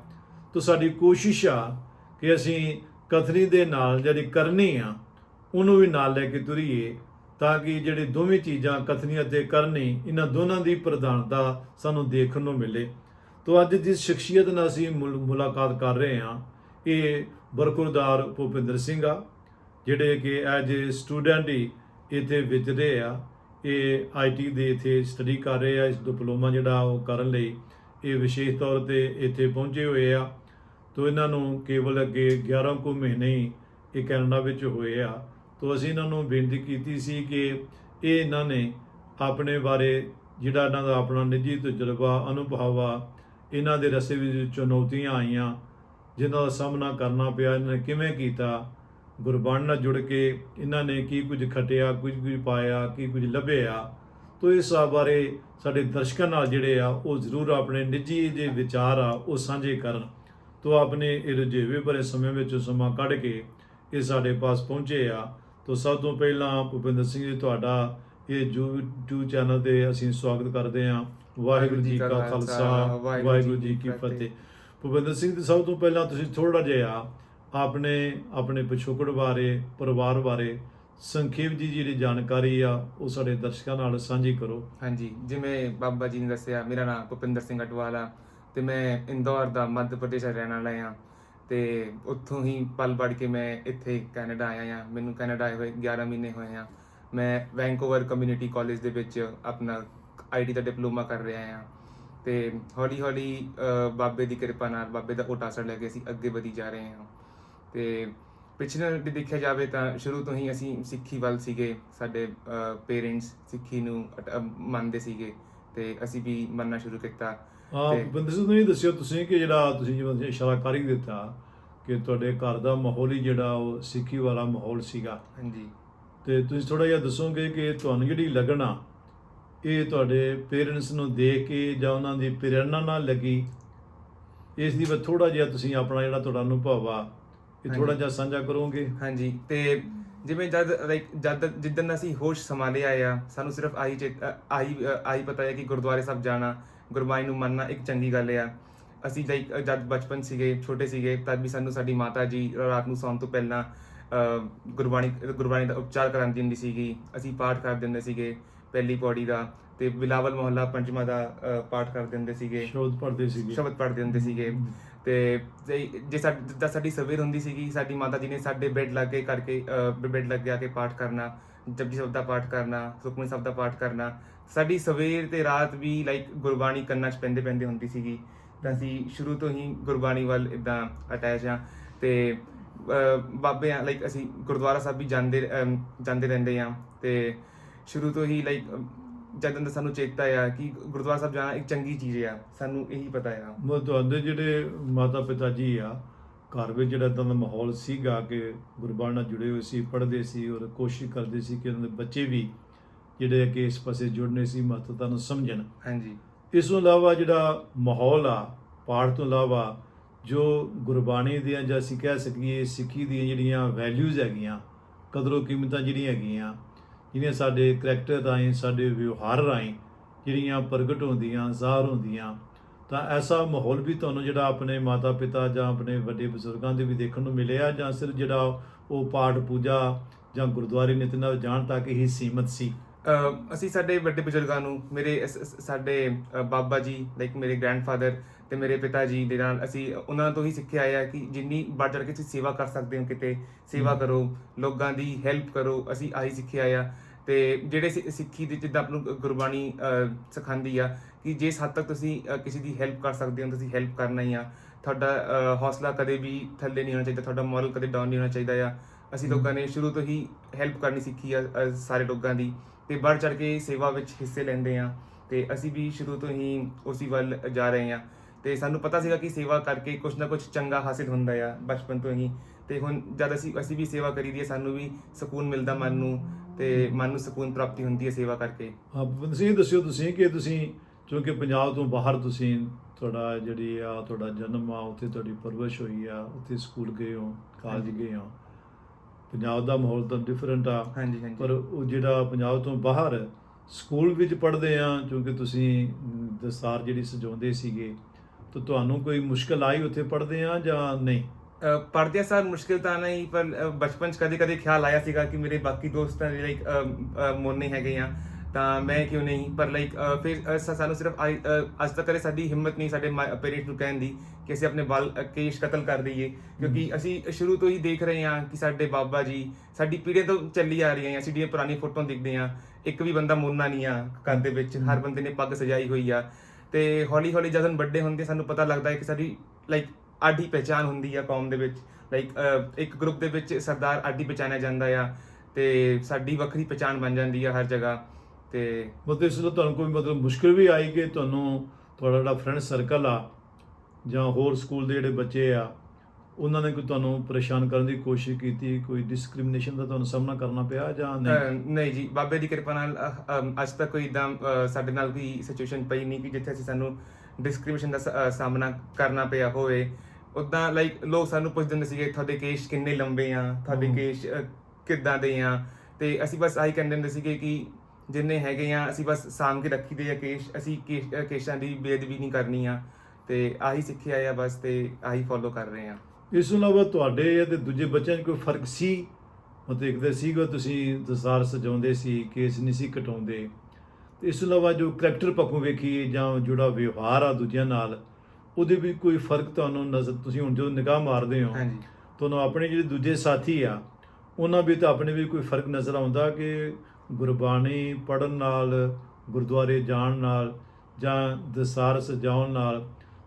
S1: ਤਾਂ ਸਾਡੀ ਕੋਸ਼ਿਸ਼ ਆ ਕਿ ਅਸੀਂ ਕਥਨੀ ਦੇ ਨਾਲ ਜਿਹੜੀ ਕਰਨੀ ਆ, ਉਹਨੂੰ ਵੀ ਨਾਲ ਲੈ ਕੇ ਤੁਰੀਏ, ਤਾਂ ਕਿ ਜਿਹੜੇ ਦੋਵੇਂ ਚੀਜ਼ਾਂ ਕਥਨੀ ਅਤੇ ਕਰਨੀ, ਇਹਨਾਂ ਦੋਨਾਂ ਦੀ ਪ੍ਰਧਾਨਤਾ ਸਾਨੂੰ ਦੇਖਣ ਨੂੰ ਮਿਲੇ। ਤੋਂ ਅੱਜ ਜਿਸ ਸ਼ਖਸੀਅਤ ਨਾਲ ਅਸੀਂ ਮੁਲ- ਮੁਲਾਕਾਤ ਕਰ ਰਹੇ ਹਾਂ ਇਹ ਬਰਕੁਰਦਾਰ ਭੁਪਿੰਦਰ ਸਿੰਘ ਆ, ਜਿਹੜੇ ਕਿ ਐਜ ਏ ਸਟੂਡੈਂਟ ਹੀ ਇੱਥੇ ਵਿਚਰੇ ਆ। ਇਹ ਆਈਟੀ ਦੇ ਇੱਥੇ ਸਟੱਡੀ ਕਰ ਰਹੇ ਆ, ਇਸ ਡਿਪਲੋਮਾ ਜਿਹੜਾ ਉਹ ਕਰਨ ਲਈ। ਇਹ ਵਿਸ਼ੇਸ਼ ਤੌਰ ਤੇ ਇੱਥੇ ਪਹੁੰਚੇ ਹੋਏ ਆ। ਤੋਂ ਇਹਨਾਂ ਨੂੰ ਕੇਵਲ ਅੱਗੇ 11 ਕੁ ਮਹੀਨੇ ਹੀ ਇਹ ਕੈਨੇਡਾ ਵਿੱਚ ਹੋਏ ਆ। ਤੋਂ ਅਸੀਂ ਇਹਨਾਂ ਨੂੰ ਬੇਨਤੀ ਕੀਤੀ ਸੀ ਕਿ ਇਹ ਇਹਨਾਂ ਨੇ ਆਪਣੇ ਬਾਰੇ ਜਿਹੜਾ ਇਹਨਾਂ ਦਾ ਆਪਣਾ ਨਿੱਜੀ ਤਜਰਬਾ, ਅਨੁਭਵ ਆ ਇਹਨਾਂ ਦੇ ਰਸਤੇ ਵਿੱਚ ਚੁਣੌਤੀਆਂ ਆਈਆਂ, ਜਿਨ੍ਹਾਂ ਦਾ ਸਾਹਮਣਾ ਕਰਨਾ ਪਿਆ, ਇਹਨਾਂ ਨੇ ਕਿਵੇਂ ਕੀਤਾ, ਗੁਰਬਾਣੀ ਨਾਲ ਜੁੜ ਕੇ ਇਹਨਾਂ ਨੇ ਕੀ ਕੁਝ ਖਟਿਆ, ਕੁਝ ਕੁਝ ਪਾਇਆ, ਕੀ ਕੁਝ ਲੱਭਿਆ। ਤੋ ਇਸ ਬਾਰੇ ਸਾਡੇ ਦਰਸ਼ਕਾਂ ਨਾਲ ਜਿਹੜੇ ਆ ਉਹ ਜ਼ਰੂਰ ਆਪਣੇ ਨਿੱਜੀ ਜੇ ਵਿਚਾਰ ਆ ਉਹ ਸਾਂਝੇ ਕਰਨ। ਤੋ ਆਪਣੇ ਇਹ ਰੁਝੇਵੇਂ ਭਰੇ ਸਮੇਂ ਵਿੱਚ ਸਮਾਂ ਕੱਢ ਕੇ ਇਹ ਸਾਡੇ ਪਾਸ ਪਹੁੰਚੇ ਆ। ਤੋ ਸਭ ਤੋਂ ਪਹਿਲਾਂ ਭੁਪਿੰਦਰ ਸਿੰਘ ਜੀ ਤੁਹਾਡਾ ਇਹ YouTube ਚੈਨਲ ਤੇ ਅਸੀਂ ਸਵਾਗਤ ਕਰਦੇ ਹਾਂ। ਵਾਹਿਗੁਰੂ ਜੀ ਕਾ ਖਾਲਸਾ ਵਾਹਿਗੁਰੂ ਜੀ ਕੀ ਫਤਿਹ। ਭੁਪਿੰਦਰ ਸਿੰਘ ਜੀ ਸਭ ਤੋਂ ਪਹਿਲਾਂ ਤੁਸੀਂ ਥੋੜਾ ਜਿਹਾ ਆਪਣੇ ਆਪਣੇ ਪਿਛੋਕੜ ਬਾਰੇ ਪਰਿਵਾਰ ਬਾਰੇ ਸੰਖੇਪ ਜੀ ਜਿਹੜੀ ਜਾਣਕਾਰੀ ਆ, ਉਹ ਸਾਡੇ ਦਰਸ਼ਕਾਂ ਨਾਲ ਸਾਂਝੀ ਕਰੋ।
S2: ਹਾਂਜੀ, ਜਿਵੇਂ ਬਾਬਾ ਜੀ ਨੇ ਦੱਸਿਆ, ਮੇਰਾ ਨਾਮ ਭੁਪਿੰਦਰ ਸਿੰਘ ਅਟਵਾਲਾ ਤੇ ਮੈਂ ਇੰਦੌਰ ਦਾ ਮੱਧ ਪ੍ਰਦੇਸ਼ ਦਾ ਰਹਿਣ ਵਾਲਾ ਹਾਂ ਤੇ ਉੱਥੋਂ ਹੀ ਪਲ ਪੜ ਕੇ ਮੈਂ ਇੱਥੇ ਕੈਨੇਡਾ ਆਇਆ ਹਾਂ ਮੈਨੂੰ ਕੈਨੇਡਾ ਆਏ ਹੋਏ 11 ਮਹੀਨੇ ਹੋਏ ਆ। ਮੈਂ ਵੈਂਕੂਵਰ ਕਮਿਊਨਿਟੀ ਕਾਲਜ ਦੇ ਵਿੱਚ ਆਪਣਾ ਆਈਟੀ ਦਾ ਡਿਪਲੋਮਾ ਕਰ ਰਿਹਾ ਹਾਂ ਤੇ ਹੌਲੀ ਹੌਲੀ ਬਾਬੇ ਦੀ ਕਿਰਪਾ ਨਾਲ ਬਾਬੇ ਦਾ ਓਟ ਲੈ ਕੇ ਅਸੀਂ ਅੱਗੇ ਵਧੀ ਜਾ ਰਹੇ ਹਾਂ ਤੇ ਪਿਛਲੇ ਦੇ ਦੇਖਿਆ ਜਾਵੇ ਤਾਂ ਸ਼ੁਰੂ ਤੋਂ ਹੀ ਅਸੀਂ ਸਿੱਖੀ ਵੱਲ ਸੀਗੇ ਸਾਡੇ ਪੇਰੈਂਟਸ ਸਿੱਖੀ ਨੂੰ ਮੰਨਦੇ ਸੀਗੇ ਤੇ ਅਸੀਂ ਵੀ ਮੰਨਣਾ ਸ਼ੁਰੂ ਕੀਤਾ ਤੇ-
S1: ਭੁਪਿੰਦਰ ਸਿੰਘ ਨੂੰ ਦੱਸਿਓ ਤੁਸੀਂ ਕਿ ਜਿਹੜਾ ਤੁਸੀਂ ਜਿਵੇਂ ਇਸ਼ਾਰਾ ਕਰ ਹੀ ਦਿੱਤਾ ਕਿ ਤੁਹਾਡੇ ਘਰ ਦਾ ਮਾਹੌਲ ਹੀ ਜਿਹੜਾ ਉਹ ਸਿੱਖੀ ਵਾਲਾ ਮਾਹੌਲ ਸੀਗਾ।
S2: ਹਾਂਜੀ।
S1: ਤੇ ਤੁਸੀਂ ਥੋੜਾ ਜਿਹਾ ਦੱਸੋਗੇ ਕਿ ਤੁਹਾਨੂੰ ਜਿਹੜੀ ਲੱਗਣਾ ਇਹ ਤੁਹਾਡੇ ਪੇਰੈਂਟਸ ਨੂੰ ਦੇਖ ਕੇ ਜਾਂ ਉਹਨਾਂ ਦੀ ਪ੍ਰੇਰਣਾ ਨਾਲ ਲੱਗੀ? ਇਸ ਦੀ ਥੋੜਾ ਜਿਹਾ ਤੁਸੀਂ ਆਪਣਾ ਜਿਹੜਾ ਤੁਹਾਡਾ ਅਨੁਭਵ ਆ ਇਹ ਥੋੜਾ। ਜਿਹਾ ਸਾਂਝਾ ਕਰੋਗੇ?
S2: ਹਾਂਜੀ ਤੇ ਜਿਵੇਂ ਜਦ ਲਾਈਕ ਜਦ ਜਿੱਦਨ ਅਸੀਂ ਹੋਸ਼ ਸੰਭਾਲਿਆ ਆ ਸਾਨੂੰ ਸਿਰਫ ਆਹੀ ਚੇ- ਅ, ਆਹੀ ਅ, ਆਹੀ ਪਤਾ ਹੈ ਕਿ ਗੁਰਦੁਆਰੇ ਸਾਹਿਬ ਜਾਣਾ ਗੁਰਬਾਣੀ ਨੂੰ ਮੰਨਣਾ ਇੱਕ ਚੰਗੀ ਗੱਲ ਆ। ਅਸੀਂ ਲਾਈਕ ਜਦ ਬਚਪਨ ਸੀਗੇ ਛੋਟੇ ਸੀਗੇ ਤਦ ਵੀ ਸਾਨੂੰ ਸਾਡੀ ਮਾਤਾ ਜੀ ਰਾਤ ਨੂੰ ਸੌਣ ਤੋਂ ਪਹਿਲਾਂ ਅ, ਗੁਰਬਾਣੀ ਗੁਰਬਾਣੀ ਦਾ ਉਪਚਾਰ ਕਰਾਉਂਦੀ ਹੁੰਦੀ ਸੀਗੀ। ਅਸੀਂ ਪਾਠ ਕਰਦੇ ਹੁੰਦੇ ਸੀਗੇ ਪਹਿਲੀ ਪੌੜੀ ਦਾ ਤੇ ਬਿਲਾਵਲ ਮੁਹੱਲਾ ਪੰਜਵਾਂ ਦਾ ਅ, ਪਾਠ ਕਰਦੇ ਹੁੰਦੇ ਸੀਗੇ।
S1: ਸ਼ਬਦ ਪੜ੍ਹਦੇ ਸੀਗੇ।
S2: ਸ਼ਬਦ ਪੜ੍ਹਦੇ ਹੁੰਦੇ ਸੀਗੇ। ਤੇ ਜੇ- ਜੇ ਸਾ- ਜਿੱਦਾਂ ਸਾਡੀ ਸਵੇਰ ਹੁੰਦੀ ਸੀਗੀ ਸਾਡੀ ਮਾਤਾ ਜੀ ਨੇ ਸਾਡੇ ਬੈੱਡ ਲੱਗੇ ਕਰਕੇ ਬੈੱਡ ਲੱਗ ਆ ਕੇ ਪਾਠ ਕਰਨਾ ਜਪਜੀ ਸਾਹਿਬ ਦਾ ਪਾਠ ਕਰਨਾ ਸੁਖਮਨੀ ਸਾਹਿਬ ਦਾ ਪਾਠ ਕਰਨਾ। ਸਾਡੀ ਸਵੇਰ ਤੇ ਰਾਤ ਵੀ ਲਾਈਕ ਗੁਰਬਾਣੀ ਕੰਨਾਂ 'ਚ ਪੈਂਦੇ ਪੈਂਦੇ ਹੁੰਦੀ ਸੀਗੀ। ਤਾਂ ਅਸੀਂ ਸ਼ੁਰੂ ਤੋਂ ਹੀ ਗੁਰਬਾਣੀ ਵੱਲ ਇਦਾਂ ਅਟੈਚ ਆ ਤੇ ਅਹ, ਬਾਬੇ ਆ ਲਾਈਕ ਅਸੀਂ ਗੁਰਦੁਆਰਾ ਸਾਹਿਬ ਵੀ ਜਾਂਦੇ ਅਮ, ਜਾਂਦੇ ਰਹਿੰਦੇ ਆ ਤੇ ਸ਼ੁਰੂ ਤੋਂ ਹੀ ਲਾਈਕ ਜਦੋਂ ਦਾ ਸਾਨੂੰ ਚੇਤਾ ਆ ਕਿ ਗੁਰਦੁਆਰਾ ਸਾਹਿਬ ਜਾਣਾ ਇੱਕ ਚੰਗੀ ਚੀਜ਼ ਆ ਸਾਨੂੰ ਇਹੀ ਪਤਾ ਆ।
S1: ਮਤਲਬ ਤੁਹਾਡੇ ਜਿਹੜੇ ਮਾਤਾ ਪਿਤਾ ਜੀ ਆ ਘਰ ਵਿੱਚ ਜਿਹੜਾ ਇਦਾਂ ਦਾ ਮਾਹੌਲ ਸੀਗਾ ਕਿ ਗੁਰਬਾਣੀ ਨਾਲ ਜੁੜੇ ਹੋਏ ਸੀ ਪੜ੍ਹਦੇ ਸੀ ਔਰ ਕੋਸ਼ਿਸ਼ ਕਰਦੇ ਸੀ ਕਿ ਉਹਨਾਂ ਦੇ ਬੱਚੇ ਵੀ ਜਿਹੜੇ ਕਿ ਇਸ ਪਾਸੇ ਜੁੜਨੇ ਸੀ ਮਹੱਤਤਾ ਨੂੰ ਸਮਝਣ।
S2: ਹਾਂਜੀ।
S1: ਇਸ ਤੋਂ ਇਲਾਵਾ ਜਿਹੜਾ ਮਾਹੌਲ ਆ ਪਾਠ ਤੋਂ ਇਲਾਵਾ ਜੋ ਗੁਰਬਾਣੀ ਦੀਆਂ ਜਾਂ ਅਸੀਂ ਕਹਿ ਸਕੀਏ ਸਿੱਖੀ ਦੀਆਂ ਜਿਹੜੀਆਂ ਵੈਲਿਊਜ਼ ਹੈਗੀਆਂ ਕਦਰੋ ਕੀਮਤਾਂ ਜਿਹੜੀਆਂ ਹੈਗੀਆਂ ਜਿਹੜੀਆਂ ਸਾਡੇ ਕਰੈਕਟਰ ਰਾਹੀਂ ਸਾਡੇ ਵਿਵਹਾਰ ਰਾਹੀਂ ਜਿਹੜੀਆਂ ਪ੍ਰਗਟ ਹੁੰਦੀਆਂ ਜ਼ਾਹਰ ਹੁੰਦੀਆਂ ਤਾਂ ਐਸਾ ਮਾਹੌਲ ਵੀ ਤੁਹਾਨੂੰ ਜਿਹੜਾ ਆਪਣੇ ਮਾਤਾ ਪਿਤਾ ਜਾਂ ਆਪਣੇ ਵੱਡੇ ਬਜ਼ੁਰਗਾਂ ਦੇ ਵੀ ਦੇਖਣ ਨੂੰ ਮਿਲਿਆ ਜਾਂ ਸਿਰਫ ਜਿਹੜਾ ਉਹ ਪਾਠ ਪੂਜਾ ਜਾਂ ਗੁਰਦੁਆਰੇ ਨਿਤ ਨਾਲ ਜਾਣ ਤੱਕ ਹੀ ਸੀਮਤ ਸੀ
S2: ਅਸੀਂ ਸਾਡੇ ਵੱਡੇ ਬਜ਼ੁਰਗਾਂ ਨੂੰ ਮੇਰੇ ਸਾਡੇ ਬਾਬਾ ਜੀ ਲਾਈਕ ਮੇਰੇ ਗ੍ਰੈਂਡਫਾਦਰ ਤੇ ਮੇਰੇ ਪਿਤਾ ਜੀ ਦੇ ਨਾਲ ਅਸੀਂ ਉਹਨਾਂ ਤੋਂ ਹੀ ਸਿੱਖਿਆ ਆ ਕਿ ਜਿੰਨੀ ਵੱਧ ਚੜ੍ਹ ਕੇ ਤੁਸੀਂ ਸੇਵਾ ਕਰ ਸਕਦੇ ਹੋ ਕਿਤੇ ਸੇਵਾ। ਕਰੋ ਲੋਕਾਂ ਦੀ ਹੈਲਪ ਕਰੋ ਅਸੀਂ ਆਹੀ ਸਿੱਖਿਆ ਆ ਤੇ ਜਿਹੜੇ ਸਿ- ਸਿੱਖੀ ਦੇ ਜਿੱਦਾਂ ਆਪ ਨੂੰ ਗੁਰਬਾਣੀ ਸਿਖਾਉਂਦੀ ਆ, ਕਿ ਜਿਸ ਹੱਦ ਤੱਕ ਤੁਸੀਂ ਕਿਸੇ ਦੀ ਹੈਲਪ ਕਰ ਸਕਦੇ ਹੋ, ਤੁਸੀਂ ਹੈਲਪ ਕਰਨਾ ਹੀ ਆ। ਤੁਹਾਡਾ ਹੌਸਲਾ ਕਦੇ ਵੀ ਥੱਲੇ ਨਹੀਂ ਹੋਣਾ ਚਾਹੀਦਾ, ਤੁਹਾਡਾ ਮੋਰਲ ਕਦੇ ਡਾਊਨ ਨਹੀਂ ਹੋਣਾ ਚਾਹੀਦਾ ਆ। ਅਸੀਂ ਲੋਕਾਂ ਨੇ ਸ਼ੁਰੂ ਤੋਂ ਹੀ ਹੈਲਪ ਕਰਨੀ ਸਿੱਖੀ ਆ ਸਾਰੇ ਲੋਕਾਂ ਦੀ। ਤੇ ਵੱਧ ਚੜ ਕੇ ਸੇਵਾ ਵਿੱਚ ਹਿੱਸੇ ਲੈਂਦੇ ਆ। ਤੇ ਅਸੀਂ ਵੀ ਸ਼ੁਰੂ ਤੋਂ ਹੀ ਉਸੇ ਵੱਲ ਜਾ ਰਹੇ ਆ। ਤੇ ਸਾਨੂੰ ਪਤਾ ਸੀਗਾ ਕਿ ਸੇਵਾ ਕਰਕੇ ਕੁਝ ਨਾ ਕੁਝ ਚੰਗਾ ਹਾਸਿਲ ਹੁੰਦਾ ਆ, ਬਚਪਨ ਤੋਂ ਹੀ। ਤੇ ਹੁਣ ਜਦ ਅਸੀਂ ਅਸੀਂ ਵੀ ਸੇਵਾ ਕਰੀਦੀ ਹੈ ਸਾਨੂੰ ਵੀ ਸਕੂਨ ਮਿਲਦਾ ਮਨ ਨੂੰ ਤੇ ਮਨ ਨੂੰ ਸਕੂਨ ਪ੍ਰਾਪਤੀ ਹੁੰਦੀ ਹੈ ਸੇਵਾ ਕਰਕੇ।
S1: ਆਪ ਤੁਸੀਂ ਇਹ ਦੱਸਿਓ ਤੁਸੀਂ ਕਿ ਤੁਸੀਂ ਕਿਉਂਕਿ ਪੰਜਾਬ ਤੋਂ ਬਾਹਰ ਤੁਸੀਂ ਤੁਹਾਡਾ ਜਿਹੜੀ ਆ ਤੁਹਾਡਾ ਜਨਮ ਆ ਉੱਥੇ ਤੁਹਾਡੀ ਪਰਵਰਿਸ਼ ਹੋਈ ਆ ਉੱਥੇ ਸਕੂਲ ਗਏ ਹੋ ਕਾਲਜ। ਗਏ ਹੋ। ਪੰਜਾਬ ਦਾ ਮਾਹੌਲ ਤਾਂ ਡਿਫਰੈਂਟ ਆ।
S2: ਹਾਂਜੀ ਹਾਂਜੀ।
S1: ਪਰ ਉਹ ਜਿਹੜਾ ਪੰਜਾਬ ਤੋਂ ਬਾਹਰ ਸਕੂਲ ਵਿੱਚ ਪੜ੍ਹਦੇ ਆ ਕਿਉਂਕਿ ਤੁਸੀਂ ਦਸਤਾਰ ਜਿਹੜੀ ਸਜਾਉਂਦੇ ਸੀਗੇ ਤਾਂ ਤੁਹਾਨੂੰ ਕੋਈ ਮੁਸ਼ਕਲ ਆਈ ਉੱਥੇ ਪੜ੍ਹਦੇ ਆ ਜਾਂ ਨਹੀਂ?
S2: ਪੜ੍ਹਦਿਆਂ ਸਾਰ ਮੁਸ਼ਕਿਲ ਤਾਂ ਨਹੀਂ ਪਰ ਬਚਪਨ ਚ ਕਦੇ ਕਦੇ ਖਿਆਲ ਆਇਆ ਸੀਗਾ ਕਿ ਮੇਰੇ ਬਾਕੀ ਦੋਸਤਾਂ ਦੇ ਲਾਈਕ ਮੋਨੇ ਹੈਗੇ ਆ ਤਾਂ ਮੈਂ ਕਿਉਂ ਨਹੀਂ? ਪਰ ਲਾਈਕ ਫਿਰ ਸਾਨੂੰ ਸਿਰਫ ਅੱਜ ਤੱਕ ਕਦੇ ਸਾਡੀ ਹਿੰਮਤ ਨਹੀਂ ਸਾਡੇ ਪੇਰੈਂਟਸ ਨੂੰ ਕਹਿਣ ਦੀ ਕਿ ਅਸੀਂ ਆਪਣੇ ਅ, ਕੇਸ਼ ਕਤਲ ਕਰ ਦਈਏ। ਕਿਉਂਕਿ ਅਸੀਂ ਸ਼ੁਰੂ ਤੋਂ ਹੀ ਦੇਖ ਰਹੇ ਹਾਂ ਕਿ ਸਾਡੇ ਬਾਬਾ ਜੀ ਸਾਡੀ ਪੀੜ੍ਹੀ ਤੋਂ ਚੱਲੀ ਆ ਰਹੀਆਂ ਅਸੀਂ ਜਿਹੜੀਆਂ ਪੁਰਾਣੀ ਫੋਟੋਆਂ ਦੇਖਦੇ ਹਾਂ। ਇੱਕ ਵੀ ਬੰਦਾ ਮੋਨਾ ਨਹੀਂ ਆ ਘਰ ਦੇ ਵਿੱਚ ਹਰ ਬੰਦੇ ਨੇ ਪੱਗ ਸਜਾਈ ਹੋਈ ਆ। ਤੇ ਹੌਲੀ ਹੌਲੀ ਜਦੋਂ ਵੱਡੇ ਹੁੰਦੇ ਸਾਨੂੰ ਪਤਾ ਲੱਗਦਾ ਹੈ ਕਿ ਸਾਡੀ ਲਾਈਕ ਆਡੀ ਪਹਿਚਾਨ ਹੁੰਦੀ ਆ ਕੌਮ ਦੇ ਵਿੱਚ। ਲਾਈਕ ਇੱਕ ਗਰੁੱਪ ਦੇ ਵਿੱਚ ਸਰਦਾਰ ਆਡੀ ਪਛਾਣਿਆ ਜਾਂਦਾ ਆ ਤੇ ਸਾਡੀ ਵੱਖਰੀ ਪਛਾਣ ਬਣ ਜਾਂਦੀ ਆ ਹਰ ਜਗ੍ਹਾ ਤੇ
S1: ਮਤਲਬ ਇਸ ਲਈ ਤੁਹਾਨੂੰ ਕੋਈ ਮਤਲਬ ਮੁਸ਼ਕਿਲ ਵੀ ਆਈ ਕਿ ਤੁਹਾਨੂੰ ਤੁਹਾਡਾ ਜਿਹੜਾ ਫਰੈਂਡ ਸਰਕਲ ਆ ਜਾਂ ਹੋਰ ਸਕੂਲ ਦੇ ਜਿਹੜੇ ਬੱਚੇ ਆ ਉਹਨਾਂ ਨੇ ਕੋਈ ਤੁਹਾਨੂੰ ਪਰੇਸ਼ਾਨ ਕਰਨ ਦੀ ਕੋਸ਼ਿਸ਼ ਕੀਤੀ? ਕੋਈ ਡਿਸਕ੍ਰਿਮੀਨੇਸ਼ਨ ਦਾ ਤੁਹਾਨੂੰ ਸਾਹਮਣਾ ਕਰਨਾ ਪਿਆ ਜਾਂ ਨਹੀਂ?
S2: ਨਹੀਂ ਜੀ ਬਾਬੇ ਦੀ ਕਿਰਪਾ ਨਾਲ ਅੱਜ ਤੱਕ ਕੋਈ ਇਦਾਂ ਸਾਡੇ ਨਾਲ ਕੋਈ ਸਿਚੁਏਸ਼ਨ ਪਈ ਨਹੀਂ ਕਿ ਜਿੱਥੇ ਅਸੀਂ ਸਾਨੂੰ ਡਿਸਕ੍ਰਿਮੀਨੇਸ਼ਨ ਦਾ ਸਾਹਮਣਾ ਕਰਨਾ ਪਿਆ ਹੋਵੇ। ਉਦਾਂ ਲਾਈਕ ਲੋਕ ਸਾਨੂੰ ਪੁੱਛਦੇ ਹੁੰਦੇ ਸੀਗੇ ਤੁਹਾਡੇ ਕੇਸ਼ ਕਿੰਨੇ ਲੰਬੇ ਆ? ਤੁਹਾਡੇ। ਕੇਸ਼ ਕਿੱਦਾਂ ਦੇ ਆ? ਤੇ ਅਸੀਂ ਬਸ ਆਹੀ ਕਹਿੰਦੇ ਹੁੰਦੇ ਸੀਗੇ ਕਿ ਜਿੰਨੇ ਹੈਗੇ ਆ ਅਸੀਂ ਬਸ ਸਾਂਭ ਕੇ ਰੱਖੀ ਦੇ ਆ ਕੇਸ਼ ਅਸੀਂ ਕੇਸ਼- ਦੀ ਬੇਅਦਬੀ ਨਹੀਂ ਕਰਨੀ ਆ। ਤੇ ਆਹੀ ਸਿੱਖਿਆ ਆ ਬਸ ਤੇ ਆਹੀ ਫੋਲੋ ਕਰ ਰਹੇ ਆ।
S1: ਇਸ ਤੋਂ ਇਲਾਵਾ ਤੁਹਾਡੇ ਅਤੇ ਦੂਜੇ ਬੱਚਿਆਂ 'ਚ ਕੋਈ ਫ਼ਰਕ ਸੀ? ਮਤਲਬ ਇੱਕ ਤਾਂ ਸੀਗਾ ਤੁਸੀਂ ਦਸਤਾਰ ਸਜਾਉਂਦੇ ਸੀ ਕੇਸ ਨਹੀਂ ਸੀ ਕਟਾਉਂਦੇ। ਤੇ ਇਸ ਤੋਂ ਇਲਾਵਾ ਜੋ ਕਰੈਕਟਰ ਪੱਖੋਂ ਵੇਖੀਏ ਜਾਂ ਜਿਹੜਾ ਵਿਵਹਾਰ ਆ ਦੂਜਿਆਂ ਨਾਲ ਉਹਦੇ ਵੀ ਕੋਈ ਫ਼ਰਕ ਤੁਹਾਨੂੰ ਨਜ਼ਰ ਤੁਸੀਂ ਹੁਣ ਜਦੋਂ ਨਿਗਾਹ ਮਾਰਦੇ ਹੋ
S2: ਹਾਂਜੀ।
S1: ਤੁਹਾਨੂੰ ਆਪਣੇ ਜਿਹੜੇ ਦੂਜੇ ਸਾਥੀ ਆ ਉਹਨਾਂ ਵੀ ਤਾਂ ਆਪਣੇ ਵੀ ਕੋਈ ਫ਼ਰਕ ਨਜ਼ਰ ਆਉਂਦਾ ਕਿ ਗੁਰਬਾਣੀ ਪੜਨ ਨਾਲ ਗੁਰਦੁਆਰੇ ਜਾਣ ਨਾਲ ਜਾਂ ਦਸਤਾਰ ਸਜਾਉਣ ਨਾਲ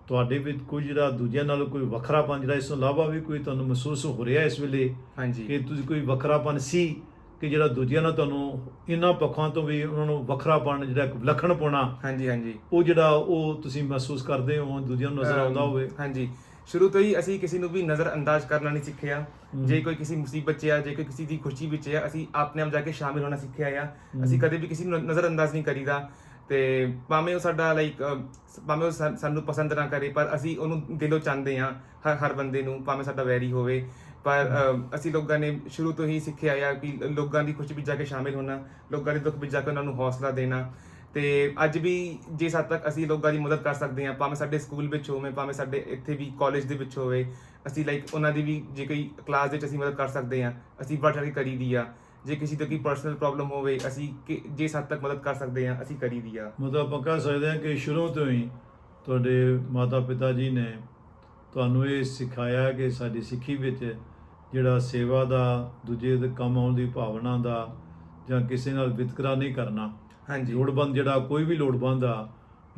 S1: ਤੁਹਾਡੇ ਵਿੱਚ ਕੋਈ ਜਿਹੜਾ ਦੂਜਿਆਂ ਨਾਲੋਂ ਕੋਈ ਵੱਖਰਾਪਨ ਜਿਹੜਾ ਇਸ ਤੋਂ ਇਲਾਵਾ ਵੀ ਕੋਈ ਤੁਹਾਨੂੰ ਮਹਿਸੂਸ ਹੋ ਰਿਹਾ ਇਸ ਵੇਲੇ
S2: ਹਾਂਜੀ।
S1: ਕਿ ਤੁਸੀਂ ਕੋਈ ਵੱਖਰਾਪਨ ਸੀ ਕਿ ਜਿਹੜਾ ਦੂਜਿਆਂ ਨਾਲ ਤੁਹਾਨੂੰ ਇਹਨਾਂ ਪੱਖਾਂ ਤੋਂ ਵੀ ਉਹਨਾਂ ਨੂੰ ਵੱਖਰਾਪਨ ਜਿਹੜਾ ਇੱਕ ਵਿਲੱਖਣ ਪਾਉਣਾ
S2: ਹਾਂਜੀ ਹਾਂਜੀ।
S1: ਉਹ ਜਿਹੜਾ ਉਹ ਤੁਸੀਂ ਮਹਿਸੂਸ ਕਰਦੇ ਹੋ ਦੂਜਿਆਂ ਨੂੰ ਨਜ਼ਰ ਆਉਂਦਾ ਹੋਵੇ।
S2: ਹਾਂਜੀ। ਸ਼ੁਰੂ ਤੋਂ ਹੀ ਅਸੀਂ ਕਿਸੇ ਨੂੰ ਵੀ ਨਜ਼ਰ ਅੰਦਾਜ਼ ਕਰਨਾ ਨਹੀਂ ਸਿੱਖਿਆ। ਜੇ ਕੋਈ ਕਿਸੇ ਮੁਸੀਬਤ 'ਚ ਆ ਜੇ ਕੋਈ ਕਿਸੇ ਦੀ ਖੁਸ਼ੀ ਵਿੱਚ ਆ ਅਸੀਂ ਆਪਣੇ ਆਪ ਜਾ ਕੇ ਸ਼ਾਮਿਲ ਹੋਣਾ ਸਿੱਖਿਆ ਆ। ਅਸੀਂ ਕਦੇ ਵੀ ਕਿਸੇ ਨੂੰ ਨਜ਼ਰ ਅੰਦਾਜ਼ ਨਹੀਂ ਕਰੀਦਾ। ਤੇ ਭਾਵੇਂ ਉਹ ਸਾਡਾ ਲਾਈਕ ਭਾਵੇਂ ਉਹ ਸਾਨੂੰ ਪਸੰਦ ਨਾ ਕਰੇ ਪਰ ਅਸੀਂ ਉਹਨੂੰ ਦਿਲੋਂ ਚਾਹੁੰਦੇ ਆ ਹਰ ਹਰ ਬੰਦੇ ਨੂੰ ਭਾਵੇਂ ਸਾਡਾ ਵੈਰੀ ਹੋਵੇ। ਪਰ ਅਸੀਂ ਲੋਕਾਂ ਨੇ ਸ਼ੁਰੂ ਤੋਂ ਹੀ ਸਿੱਖਿਆ ਆ ਕਿ ਲੋਕਾਂ ਦੀ ਖੁਸ਼ੀ ਵਿੱਚ ਜਾ ਕੇ ਸ਼ਾਮਿਲ ਹੋਣਾ, ਲੋਕਾਂ ਦੇ ਦੁੱਖ ਵਿੱਚ ਜਾ ਕੇ ਉਹਨਾਂ ਨੂੰ ਹੌਸਲਾ ਦੇਣਾ। ਤੇ ਅੱਜ ਵੀ ਜਿਸ ਹੱਦ ਤੱਕ ਅਸੀਂ ਲੋਕਾਂ ਦੀ ਮਦਦ ਕਰ ਸਕਦੇ ਹਾਂ, ਭਾਵੇਂ ਸਾਡੇ ਸਕੂਲ ਵਿੱਚ ਹੋਵੇ, ਭਾਵੇਂ ਸਾਡੇ ਇੱਥੇ ਵੀ ਕਾਲਜ ਦੇ ਵਿੱਚ ਹੋਵੇ, ਅਸੀਂ ਲਾਈਕ ਉਹਨਾਂ ਦੀ ਵੀ ਜੇ ਕੋਈ ਕਲਾਸ ਦੇ ਵਿੱਚ ਅਸੀਂ ਮਦਦ ਕਰ ਸਕਦੇ ਹਾਂ, ਅਸੀਂ ਵੱਧ ਚੜ੍ਹ ਕੇ ਕਰੀਦੀ ਆ। ਜੇ ਕਿਸੇ ਦੀ ਕੋਈ ਪਰਸਨਲ ਪ੍ਰੋਬਲਮ ਹੋਵੇ, ਅਸੀਂ ਕਿ- ਜਿਸ ਹੱਦ ਤੱਕ ਮਦਦ ਕਰ ਸਕਦੇ ਹਾਂ, ਅਸੀਂ ਕਰੀਦੀ ਆ।
S1: ਮਤਲਬ ਆਪਾਂ ਕਹਿ ਸਕਦੇ ਹਾਂ ਕਿ ਸ਼ੁਰੂ ਤੋਂ ਹੀ ਤੁਹਾਡੇ ਮਾਤਾ ਪਿਤਾ ਜੀ ਨੇ ਤੁਹਾਨੂੰ ਇਹ ਸਿਖਾਇਆ ਕਿ ਸਾਡੀ ਸਿੱਖੀ ਵਿੱਚ ਜਿਹੜਾ ਸੇਵਾ ਦਾ ਦੂਜੇ ਦੇ ਕੰਮ ਆਉਣ ਦੀ ਭਾਵਨਾ ਦਾ ਜਾਂ ਕਿਸੇ ਨਾਲ ਵਿਤਕਰਾ ਨਹੀਂ ਕਰਨਾ।
S2: ਹਾਂਜੀ।
S1: ਲੋੜਵੰਦ ਜਿਹੜਾ ਕੋਈ ਵੀ ਲੋੜਵੰਦ ਆ